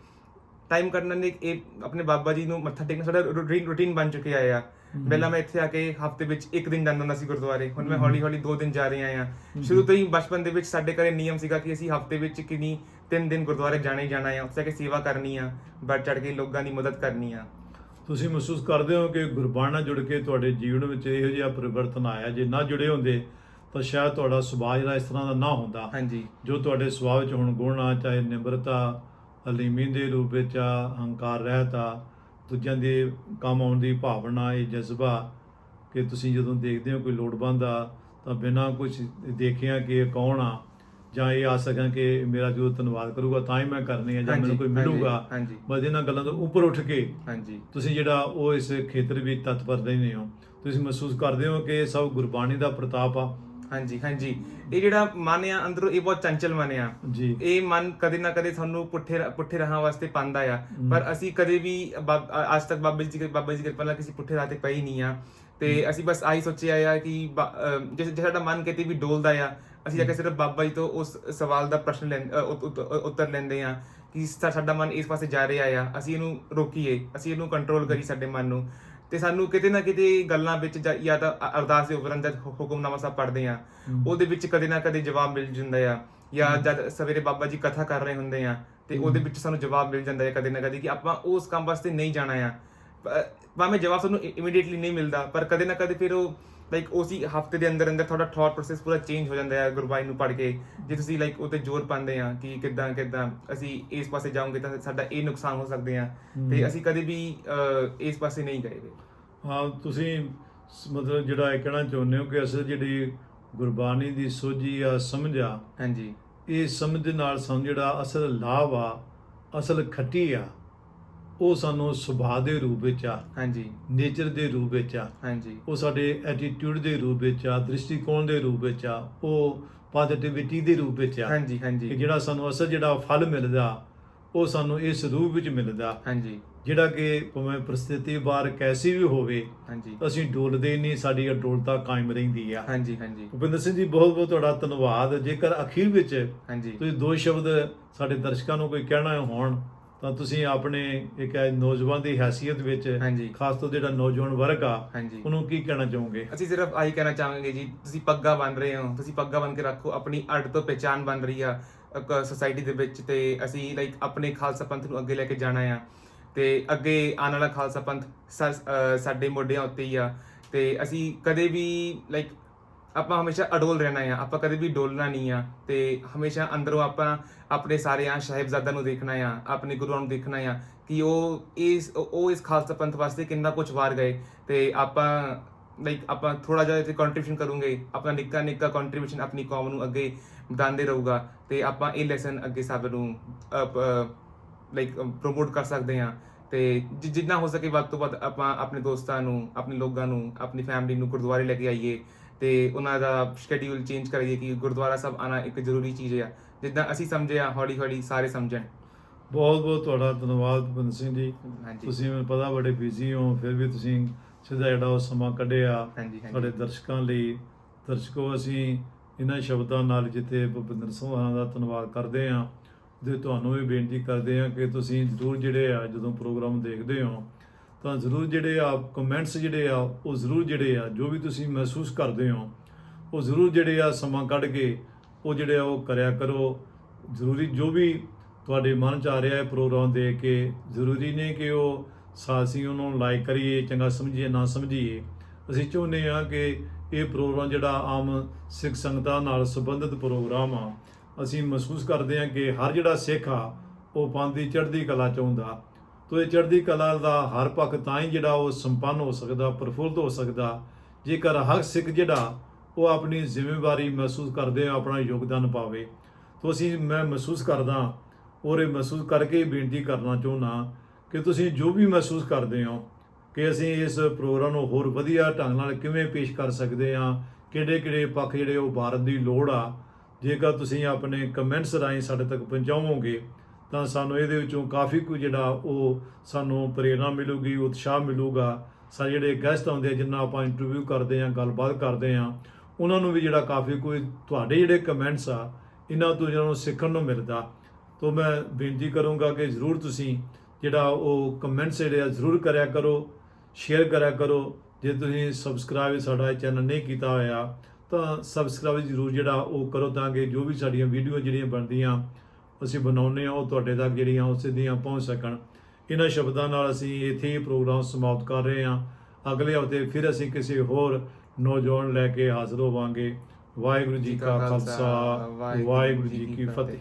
S2: ਟਾਈਮ ਕੱਢਣ ਲਈ ਇਹ ਆਪਣੇ ਬਾਬਾ ਜੀ ਨੂੰ ਮੱਥਾ ਟੇਕਣਾ ਸਾਡਾ ਰੂਟੀਨ ਰੂਟੀਨ ਬਣ ਚੁੱਕਿਆ ਆ। ਪਹਿਲਾਂ ਮੈਂ ਇੱਥੇ ਆ ਕੇ ਹਫ਼ਤੇ ਵਿੱਚ ਇੱਕ ਦਿਨ ਜਾਂਦਾ ਹੁੰਦਾ ਸੀ ਗੁਰਦੁਆਰੇ ਹੁਣ ਮੈਂ ਹੌਲੀ ਹੌਲੀ ਦੋ ਦਿਨ ਜਾ ਰਿਹਾ ਆ। ਸ਼ੁਰੂ ਤੋਂ ਹੀ ਬਚਪਨ ਦੇ ਵਿੱਚ ਸਾਡੇ ਘਰੇ ਨਿਯਮ ਸੀਗਾ ਕਿ ਅਸੀਂ ਹਫ਼ਤੇ ਵਿੱਚ ਕਿੰਨੀ ਤਿੰਨ ਦਿਨ ਗੁਰਦੁਆਰੇ ਜਾਣਾ ਹੀ ਜਾਣਾ ਆ ਉੱਥੇ ਜਾ ਕੇ ਸੇਵਾ ਕਰਨੀ ਆ ਵੱਧ ਚੜ ਕੇ ਲੋਕਾਂ ਦੀ ਮਦਦ ਕਰਨੀ ਆ।
S1: ਤੁਸੀਂ ਮਹਿਸੂਸ ਕਰਦੇ ਹੋ ਕਿ ਗੁਰਬਾਣੀ ਨਾਲ ਜੁੜ ਕੇ ਤੁਹਾਡੇ ਜੀਵਨ ਵਿੱਚ ਇਹੋ ਜਿਹਾ ਪਰਿਵਰਤਨ ਆਇਆ ਜੇ ਨਾ ਜੁੜੇ ਹੁੰਦੇ ਤਾਂ ਸ਼ਾਇਦ ਤੁਹਾਡਾ ਸੁਭਾਅ ਜਿਹੜਾ ਇਸ ਤਰ੍ਹਾਂ ਦਾ ਨਾ ਹੁੰਦਾ।
S2: ਹਾਂਜੀ।
S1: ਜੋ ਤੁਹਾਡੇ ਸੁਭਾਅ ਵਿੱਚ ਹੁਣ ਗੁਣ ਆ ਚਾਹੇ ਨਿਮਰਤਾ ਹਲੀਮੀ ਦੇ ਰੂਪ ਵਿੱਚ ਆ ਹੰਕਾਰ ਰਹਿਤ ਆ ਦੂਜਿਆਂ ਦੇ ਕੰਮ ਆਉਣ ਦੀ ਭਾਵਨਾ ਇਹ ਜਜ਼ਬਾ ਕਿ ਤੁਸੀਂ ਜਦੋਂ ਦੇਖਦੇ ਹੋ ਕੋਈ ਲੋੜਵੰਦ ਆ ਤਾਂ ਬਿਨਾਂ ਕੁਝ ਦੇਖਿਆ ਕਿ ਇਹ ਕੌਣ ਆ ਜਾਂ ਇਹ ਆ ਸਕਾਂ ਕਿ ਮੇਰਾ ਜੋ ਧੰਨਵਾਦ ਕਰੂਗਾ ਤਾਂ ਹੀ ਮੈਂ ਕਰਨੀ ਆ ਜਾਂ ਮੈਨੂੰ ਕੋਈ ਮਿਲੂਗਾ। ਬਸ ਇਹਨਾਂ ਗੱਲਾਂ ਤੋਂ ਉੱਪਰ ਉੱਠ ਕੇ
S2: ਹਾਂਜੀ।
S1: ਤੁਸੀਂ ਜਿਹੜਾ ਉਹ ਇਸ ਖੇਤਰ ਵਿੱਚ ਤਤਪਰ ਰਹਿੰਦੇ ਹੋ ਤੁਸੀਂ ਮਹਿਸੂਸ ਕਰਦੇ ਹੋ ਕਿ ਇਹ ਸਭ ਗੁਰਬਾਣੀ ਦਾ ਪ੍ਰਤਾਪ ਆ।
S2: ਹਾਂਜੀ ਹਾਂਜੀ। ਇਹ ਜਿਹੜਾ ਮਨ ਆ ਅੰਦਰੋਂ ਇਹ ਬਹੁਤ ਚੰਚਲ ਮਨ ਆ।
S1: ਜੀ।
S2: ਇਹ ਮਨ ਕਦੇ ਨਾ ਕਦੇ ਤੁਹਾਨੂੰ ਪੁੱਠੇ ਪੁੱਠੇ ਰਾਹਾਂ ਵਾਸਤੇ ਪਾਉਂਦਾ ਆ। ਪਰ ਅਸੀਂ ਕਦੇ ਵੀ ਬਾਬ- ਅ- ਅੱਜ ਤੱਕ ਬਾਬਾ ਜੀ ਦੀ ਬਾਬਾ ਜੀ ਦੀ ਕਿਰਪਾ ਨਾਲ ਕਿਸੇ ਪੁੱਠੇ ਰਾਹ ਤੇ ਪਈ ਨਹੀਂ ਆ। ਤੇ ਅਸੀਂ ਬਸ ਆਹੀ ਸੋਚਿਆ ਆ ਕਿ ਬਾ- ਅ, ਸਾਡਾ ਮਨ ਕਿਤੇ ਵੀ ਡੋਲਦਾ ਆ ਅਸੀਂ ਜਾ ਕੇ ਸਿਰਫ ਬਾਬਾ ਜੀ ਤੋਂ ਉਸ ਸਵਾਲ ਦਾ ਪ੍ਰਸ਼ਨ ਲੈਂ ਅ, ਉਤ- ਉਤ- ਉੱਤਰ ਲੈਂਦੇ ਆ ਕਿ ਸਾ- ਸਾਡਾ ਮਨ ਇਸ ਪਾਸੇ ਜਾ ਰਿਹਾ ਆ। ਅਸੀਂ ਇਹਨੂੰ ਰੋਕੀਏ ਅਸੀਂ ਇਹਨੂੰ ਕੰਟਰੋਲ ਕਰੀ ਸਾਡੇ ਮਨ ਨੂੰ। ਤੇ ਸਾਨੂੰ ਕਿਤੇ ਨਾ ਕਿਤੇ ਗੱਲਾਂ ਵਿੱਚ ਜਾਂ- ਜਾਂ ਤਾਂ ਅ- ਅਰਦਾਸ ਦੇ ਉਪਰੰਤ ਜਦ ਹੁ- ਹੁਕਮਨਾਮਾ ਸਾਹਿਬ ਪੜ੍ਹਦੇ ਆ ਉਹਦੇ ਵਿੱਚ ਕਦੇ ਨਾ ਕਦੇ ਜਵਾਬ ਮਿਲ ਜਾਂਦਾ ਆ। ਜਾਂ ਜਦ ਸਵੇਰੇ ਬਾਬਾ ਜੀ ਕਥਾ ਕਰ ਰਹੇ ਹੁੰਦੇ ਆ ਤੇ ਉਹਦੇ ਵਿੱਚ ਸਾਨੂੰ ਜਵਾਬ ਮਿਲ ਜਾਂਦਾ ਹੈ ਕਦੇ ਨਾ ਕਦੇ ਕਿ ਆਪਾਂ ਉਸ ਕੰਮ ਵਾਸਤੇ ਨਹੀਂ ਜਾਣਾ ਆ। ਪ- ਭਾਵੇਂ ਜਵਾਬ ਸਾਨੂੰ ਇਮੀਡੀਏਟਲੀ ਨਹੀਂ ਮਿਲਦਾ ਪਰ ਕਦੇ ਨਾ ਕਦੇ ਫਿਰ ਉਹ ਲਾਈਕ ਉਸੇ ਹਫ਼ਤੇ ਦੇ ਅੰਦਰ ਅੰਦਰ ਤੁਹਾਡਾ ਥਾਟ ਪ੍ਰੋਸੈਸ ਪੂਰਾ ਚੇਂਜ ਹੋ ਜਾਂਦਾ ਹੈ ਗੁਰਬਾਣੀ ਨੂੰ ਪੜ੍ਹ ਕੇ। ਜੇ ਤੁਸੀਂ ਲਾਈਕ ਉਹ ਤੇ ਜ਼ੋਰ ਪਾਉਂਦੇ ਆ ਕਿ ਕਿਦਾਂ ਕਿਦਾਂ ਅਸੀਂ ਇਸ ਪਾਸੇ ਜਾਵਾਂਗੇ ਤਾਂ ਸਾਡਾ ਇਹ ਨੁਕਸਾਨ ਹੋ ਸਕਦੇ ਆ ਤੇ ਅਸੀਂ ਕਦੇ ਵੀ ਇਸ ਪਾਸੇ ਨਹੀਂ ਗਏ।
S1: ਹਾਂ ਤੁਸੀਂ ਮਤਲਬ ਜਿਹੜਾ ਇਹ ਕਹਿਣਾ ਚਾਹੁੰਦੇ ਹੋ ਕਿ ਅਸਲ ਜਿਹੜੀ ਗੁਰਬਾਣੀ ਦੀ ਸੋਝੀ ਆ ਸਮਝ ਆ
S2: ਹਾਂਜੀ।
S1: ਇਹ ਸਮਝ ਨਾਲ ਸਾਨੂੰ ਜਿਹੜਾ ਅਸਲ ਲਾਭ ਆ ਅਸਲ ਖੱਟੀ ਆ ਉਹ ਸਾਨੂੰ ਸੁਭਾਅ ਦੇ ਰੂਪ ਵਿੱਚ ਆ
S2: ਹਾਂਜੀ।
S1: ਨੇਚਰ ਦੇ ਰੂਪ ਵਿੱਚ ਆ
S2: ਹਾਂਜੀ।
S1: ਉਹ ਸਾਡੇ ਐਟੀਟਿਊਡ ਦੇ ਰੂਪ ਵਿੱਚ ਆ ਦ੍ਰਿਸ਼ਟੀਕੋਣ ਦੇ ਰੂਪ ਵਿੱਚ ਆ ਉਹ ਪੋਜ਼ਿਟਿਵਿਟੀ ਦੇ ਰੂਪ ਵਿੱਚ ਆ।
S2: ਹਾਂਜੀ
S1: ਕਿ
S2: ਹਾਂਜੀ
S1: ਜਿਹੜਾ ਸਾਨੂੰ ਅਸਲ ਜਿਹੜਾ ਫਲ ਮਿਲਦਾ ਉਹ ਸਾਨੂੰ ਇਸ ਰੂਪ ਵਿੱਚ ਮਿਲਦਾ।
S2: ਹਾਂਜੀ।
S1: ਜਿਹੜਾ ਕਿ ਭਾਵੇਂ ਪ੍ਰਸਥਿਤੀ ਬਾਹਰ ਕੈਸੀ ਵੀ ਹੋਵੇ
S2: ਹਾਂਜੀ।
S1: ਅਸੀਂ ਡੋਲਦੇ ਨਹੀਂ ਸਾਡੀ ਅਡੋਲਤਾ ਕਾਇਮ ਰਹਿੰਦੀ ਆ।
S2: ਹਾਂਜੀ ਹਾਂਜੀ।
S1: ਭੁਪਿੰਦਰ ਸਿੰਘ ਜੀ ਬਹੁਤ ਬਹੁਤ ਤੁਹਾਡਾ ਧੰਨਵਾਦ। ਜੇਕਰ ਅਖੀਰ ਵਿੱਚ
S2: ਹਾਂਜੀ।
S1: ਤੁਸੀਂ ਦੋ ਸ਼ਬਦ ਸਾਡੇ ਦਰਸ਼ਕਾਂ ਨੂੰ ਕੋਈ ਕਹਿਣਾ ਹੋਣ ਤਾਂ ਤੁਸੀਂ ਆਪਣੇ ਇੱਕ ਨੌਜਵਾਨ ਦੀ ਹੈਸੀਅਤ ਵਿੱਚ। ਖਾਸ ਤੌਰ ਤੇ ਜਿਹੜਾ ਨੌਜਵਾਨ ਵਰਗ ਆ ਉਹਨੂੰ ਕੀ ਕਹਿਣਾ ਚਾਹੋਗੇ?
S2: ਅਸੀਂ ਸਿਰਫ ਆਹੀ ਕਹਿਣਾ ਚਾਹਾਂਗੇ ਜੀ ਤੁਸੀਂ ਪੱਗਾ ਬੰਨ ਰਹੇ ਹੋ ਤੁਸੀਂ ਪੱਗਾ ਬੰਨ ਕੇ ਰੱਖੋ ਆਪਣੀ ਅੱਡ ਤੋਂ ਪਹਿਚਾਨ ਬਣ ਰਹੀ ਆ ਸੋਸਾਇਟੀ ਦੇ ਵਿੱਚ ਤੇ ਅਸੀਂ ਲਾਈਕ ਆਪਣੇ ਖਾਲਸਾ ਪੰਥ ਨੂੰ ਅੱਗੇ ਲੈ ਕੇ ਜਾਣਾ ਆ। ਤੇ ਅੱਗੇ ਆਉਣ ਵਾਲਾ ਖਾਲਸਾ ਪੰਥ ਸਾਡੇ ਮੋਢਿਆਂ ਉੱਤੇ ਹੀ ਆ। ਤੇ ਅਸੀਂ ਕਦੇ ਵੀ ਲਾਈਕ ਆਪਾਂ ਹਮੇਸ਼ਾ ਅਡੋਲ ਰਹਿਣਾ ਆ। ਆਪਾਂ ਕਦੇ ਵੀ ਡੋਲਣਾ ਨਹੀਂ ਆ ਤੇ ਹਮੇਸ਼ਾ ਅੰਦਰੋਂ ਆਪਾਂ ਆਪਣੇ ਸਾਰੇ ਆ ਸਾਹਿਬਜ਼ਾਦਾ ਨੂੰ ਦੇਖਣਾ ਆ, ਆਪਣੇ ਗੁਰੂਆਂ ਨੂੰ ਦੇਖਣਾ ਆ ਕਿ ਉਹ ਇਸ ਉਹ ਇਸ ਖਾਲਸਾ ਪੰਥ ਵਾਸਤੇ ਕਿੰਨਾ ਕੁਝ ਵਾਰ ਗਏ ਤੇ ਆਪਾਂ ਲਾਈਕ ਆਪਾਂ ਥੋੜਾ ਜਿਹਾ ਇੱਥੇ ਕੰਟਰੀਬਿਊਸ਼ਨ ਕਰੂੰਗੇ, ਆਪਣਾ ਨਿੱਕਾ ਨਿੱਕਾ ਕੰਟਰੀਬਿਊਸ਼ਨ ਆਪਣੀ ਕੌਮ ਨੂੰ ਅੱਗੇ ਵਧਾਉਂਦੇ ਰਹੂਗਾ ਤੇ ਆਪਾਂ ਇਹ ਲੈਸਨ ਅੱਗੇ ਸਭ ਨੂੰ ਲਾਈਕ ਪ੍ਰੋਮੋਟ ਕਰ ਸਕਦੇ ਹਾਂ ਤੇ ਜਿੰਨਾ ਹੋ ਸਕੇ ਵੱਧ ਤੋਂ ਵੱਧ ਆਪਾਂ ਆਪਣੇ ਦੋਸਤਾਂ ਨੂੰ, ਆਪਣੇ ਲੋਕਾਂ ਨੂੰ, ਆਪਣੀ ਫੈਮਿਲੀ ਨੂੰ ਗੁਰਦੁਆਰੇ ਲੈ ਕੇ ਆਈਏ। ਤੇ ਉਹਨਾਂ ਦਾ ਸ਼ਡਿਊਲ ਚੇਂਜ ਕਰੀਏ ਕਿ ਗੁਰਦੁਆਰਾ ਸਾਹਿਬ ਆਣਾ ਇੱਕ ਜ਼ਰੂਰੀ ਚੀਜ਼ ਹੈ ਜਿੱਦਾਂ ਅਸੀਂ ਸਮਝਿਆ ਹੌਲੀ ਹੌਲੀ ਸਾਰੇ ਸਮਝਣ।
S1: ਬਹੁਤ ਬਹੁਤ ਤੁਹਾਡਾ ਧੰਨਵਾਦ ਭੁਪਿੰਦਰ ਸਿੰਘ ਜੀ। ਤੁਸੀਂ ਮੈਨੂੰ ਪਤਾ ਬੜੇ ਬਿਜ਼ੀ ਹੋ ਫਿਰ ਵੀ ਤੁਸੀਂ ਸਿੱਧਾ ਜਿਹੜਾ ਉਹ ਸਮਾਂ ਕੱਢਿਆ।
S2: ਹਾਂਜੀ
S1: ਦਰਸ਼ਕਾਂ ਲਈ ਦਰਸ਼ਕੋ ਅਸੀਂ ਇਹਨਾਂ ਸ਼ਬਦਾਂ ਨਾਲ ਜਿੱਥੇ ਭੁਪਿੰਦਰ ਸੋਹਾਣਾ ਦਾ ਧੰਨਵਾਦ ਕਰਦੇ ਹਾਂ। ਤੇ ਤੁਹਾਨੂੰ ਵੀ ਬੇਨਤੀ ਕਰਦੇ ਹਾਂ ਕਿ ਤੁਸੀਂ ਜ਼ਰੂਰ ਜਿਹੜੇ ਆ ਜਦੋਂ ਪ੍ਰੋਗਰਾਮ ਦੇਖਦੇ ਹੋ ਤਾਂ ਜ਼ਰੂਰ ਜਿਹੜੇ ਆ ਕਮੈਂਟਸ ਜਿਹੜੇ ਆ, ਉਹ ਜ਼ਰੂਰ ਜਿਹੜੇ ਆ, ਜੋ ਵੀ ਤੁਸੀਂ ਮਹਿਸੂਸ ਕਰਦੇ ਹੋ, ਉਹ ਜ਼ਰੂਰ ਜਿਹੜੇ ਆ ਸਮਾਂ ਕੱਢ ਕੇ ਉਹ ਜਿਹੜੇ ਆ ਉਹ ਕਰਿਆ ਕਰੋ। ਜ਼ਰੂਰੀ ਜੋ ਵੀ ਤੁਹਾਡੇ ਮਨ ਚ ਆ ਰਿਹਾ ਹੈ ਪ੍ਰੋਗਰਾਮ ਦੇ ਕੇ, ਜ਼ਰੂਰੀ ਨਹੀਂ ਕਿ ਉਹ ਸਾਸੀ ਉਹਨੂੰ ਲਾਈਕ ਕਰੀਏ, ਚੰਗਾ ਸਮਝੀਏ, ਨਾ ਸਮਝੀਏ। ਅਸੀਂ ਚਾਹੁੰਦੇ ਹਾਂ ਕਿ ਇਹ ਪ੍ਰੋਗਰਾਮ ਜਿਹੜਾ ਆਮ ਸਿੱਖ ਸੰਗਤਾਂ ਨਾਲ ਸੰਬੰਧਿਤ ਪ੍ਰੋਗਰਾਮ ਆ, ਅਸੀਂ ਮਹਿਸੂਸ ਕਰਦੇ ਹਾਂ ਕਿ ਹਰ ਜਿਹੜਾ ਸਿੱਖ ਆ, ਉਹ ਪੰਥ ਦੀ ਚੜ੍ਹਦੀ ਕਲਾ ਚਾਹੁੰਦਾ ਤੋ ਇਹ ਚੜ੍ਹਦੀ ਕਲਾ ਦਾ ਹਰ ਪੱਖ ਤਾਂ ਹੀ ਜਿਹੜਾ ਉਹ ਸੰਪੰਨ ਹੋ ਸਕਦਾ, ਪ੍ਰਫੁੱਲਤ ਹੋ ਸਕਦਾ। ਜੇਕਰ ਹਰ ਸਿੱਖ ਜਿਹੜਾ ਉਹ ਆਪਣੀ ਜ਼ਿੰਮੇਵਾਰੀ ਮਹਿਸੂਸ ਕਰਦੇ ਆ, ਆਪਣਾ ਯੋਗਦਾਨ ਪਾਵੇ, ਤੋ ਅਸੀਂ ਮੈਂ ਮਹਿਸੂਸ ਕਰਦਾ ਔਰ ਇਹ ਮਹਿਸੂਸ ਕਰਕੇ ਬੇਨਤੀ ਕਰਨਾ ਚਾਹੁੰਦਾ ਕਿ ਤੁਸੀਂ ਜੋ ਵੀ ਮਹਿਸੂਸ ਕਰਦੇ ਹੋ, ਕਿ ਅਸੀਂ ਇਸ ਪ੍ਰੋਗਰਾਮ ਨੂੰ ਹੋਰ ਵਧੀਆ ਢੰਗ ਨਾਲ ਕਿਵੇਂ ਪੇਸ਼ ਕਰ ਸਕਦੇ ਹਾਂ ਕਿਹੜੇ ਕਿਹੜੇ ਪੱਖ ਜਿਹੜੇ ਉਹ ਭਾਰਤ ਦੀ ਲੋੜ ਆ। ਜੇਕਰ ਤੁਸੀਂ ਆਪਣੇ ਕਮੈਂਟਸ ਰਾਹੀਂ ਸਾਡੇ ਤੱਕ ਪਹੁੰਚਾਓਗੇ ਤਾਂ ਸਾਨੂੰ ਇਹਦੇ ਵਿੱਚੋਂ ਕਾਫੀ ਕੁ ਜਿਹੜਾ ਉਹ ਸਾਨੂੰ ਪ੍ਰੇਰਣਾ ਮਿਲੂਗੀ, ਉਤਸ਼ਾਹ ਮਿਲੂਗਾ। ਸਾਡੇ ਜਿਹੜੇ ਗੈਸਟ ਆਉਂਦੇ ਆ, ਜਿੰਨਾ ਆਪਾਂ ਇੰਟਰਵਿਊ ਕਰਦੇ ਆ, ਗੱਲਬਾਤ ਕਰਦੇ ਆ, ਉਹਨਾਂ ਨੂੰ ਵੀ ਜਿਹੜਾ ਕਾਫੀ ਕੋਈ ਤੁਹਾਡੇ ਜਿਹੜੇ ਕਮੈਂਟਸ ਆ, ਇਹਨਾਂ ਤੋਂ ਜਿਹੜਾ ਨੂੰ ਸਿੱਖਣ ਨੂੰ ਮਿਲਦਾ। ਤੋਂ ਮੈਂ ਬੇਨਤੀ ਕਰੂੰਗਾ ਕਿ ਜ਼ਰੂਰ ਤੁਸੀਂ ਜਿਹੜਾ ਉਹ ਕਮੈਂਟਸ ਜਿਹੜੇ ਆ, ਜ਼ਰੂਰ ਕਰਿਆ ਕਰੋ ਸ਼ੇਅਰ ਕਰਿਆ ਕਰੋ। ਜੇ ਤੁਸੀਂ ਸਬਸਕ੍ਰਾਈਬ ਸਾਡਾ ਚੈਨਲ ਨਹੀਂ ਕੀਤਾ ਹੋਇਆ, ਤਾਂ ਸਬਸਕ੍ਰਾਈਬ ਜ਼ਰੂਰ ਜਿਹੜਾ ਉਹ ਕਰੋ, ਤਾਂ ਕਿ ਜੋ ਵੀ ਸਾਡੀਆਂ ਵੀਡੀਓ ਜਿਹੜੀਆਂ ਬਣਦੀਆਂ ਅਸੀਂ ਬਣਾਉਂਦੇ ਆ ਉਹ ਤੁਹਾਡੇ ਤੱਕ ਜਿਹੜੀਆਂ ਉਹ ਸਿੱਧੀਆਂ ਪਹੁੰਚ ਸਕਣ। ਇਹਨਾਂ ਸ਼ਬਦਾਂ ਨਾਲ ਅਸੀਂ ਇੱਥੇ ਹੀ ਪ੍ਰੋਗਰਾਮ ਸਮਾਪਤ ਕਰ ਰਹੇ ਹਾਂ। ਅਗਲੇ ਹਫ਼ਤੇ ਫਿਰ ਅਸੀਂ ਕਿਸੇ ਹੋਰ ਨੌਜਵਾਨ ਲੈ ਕੇ ਹਾਜ਼ਰ ਹੋਵਾਂਗੇ। ਵਾਹਿਗੁਰੂ ਜੀ ਕਾ ਖਾਲਸਾ, ਵਾਹਿਗੁਰੂ ਜੀ ਕੀ ਫਤਿਹ।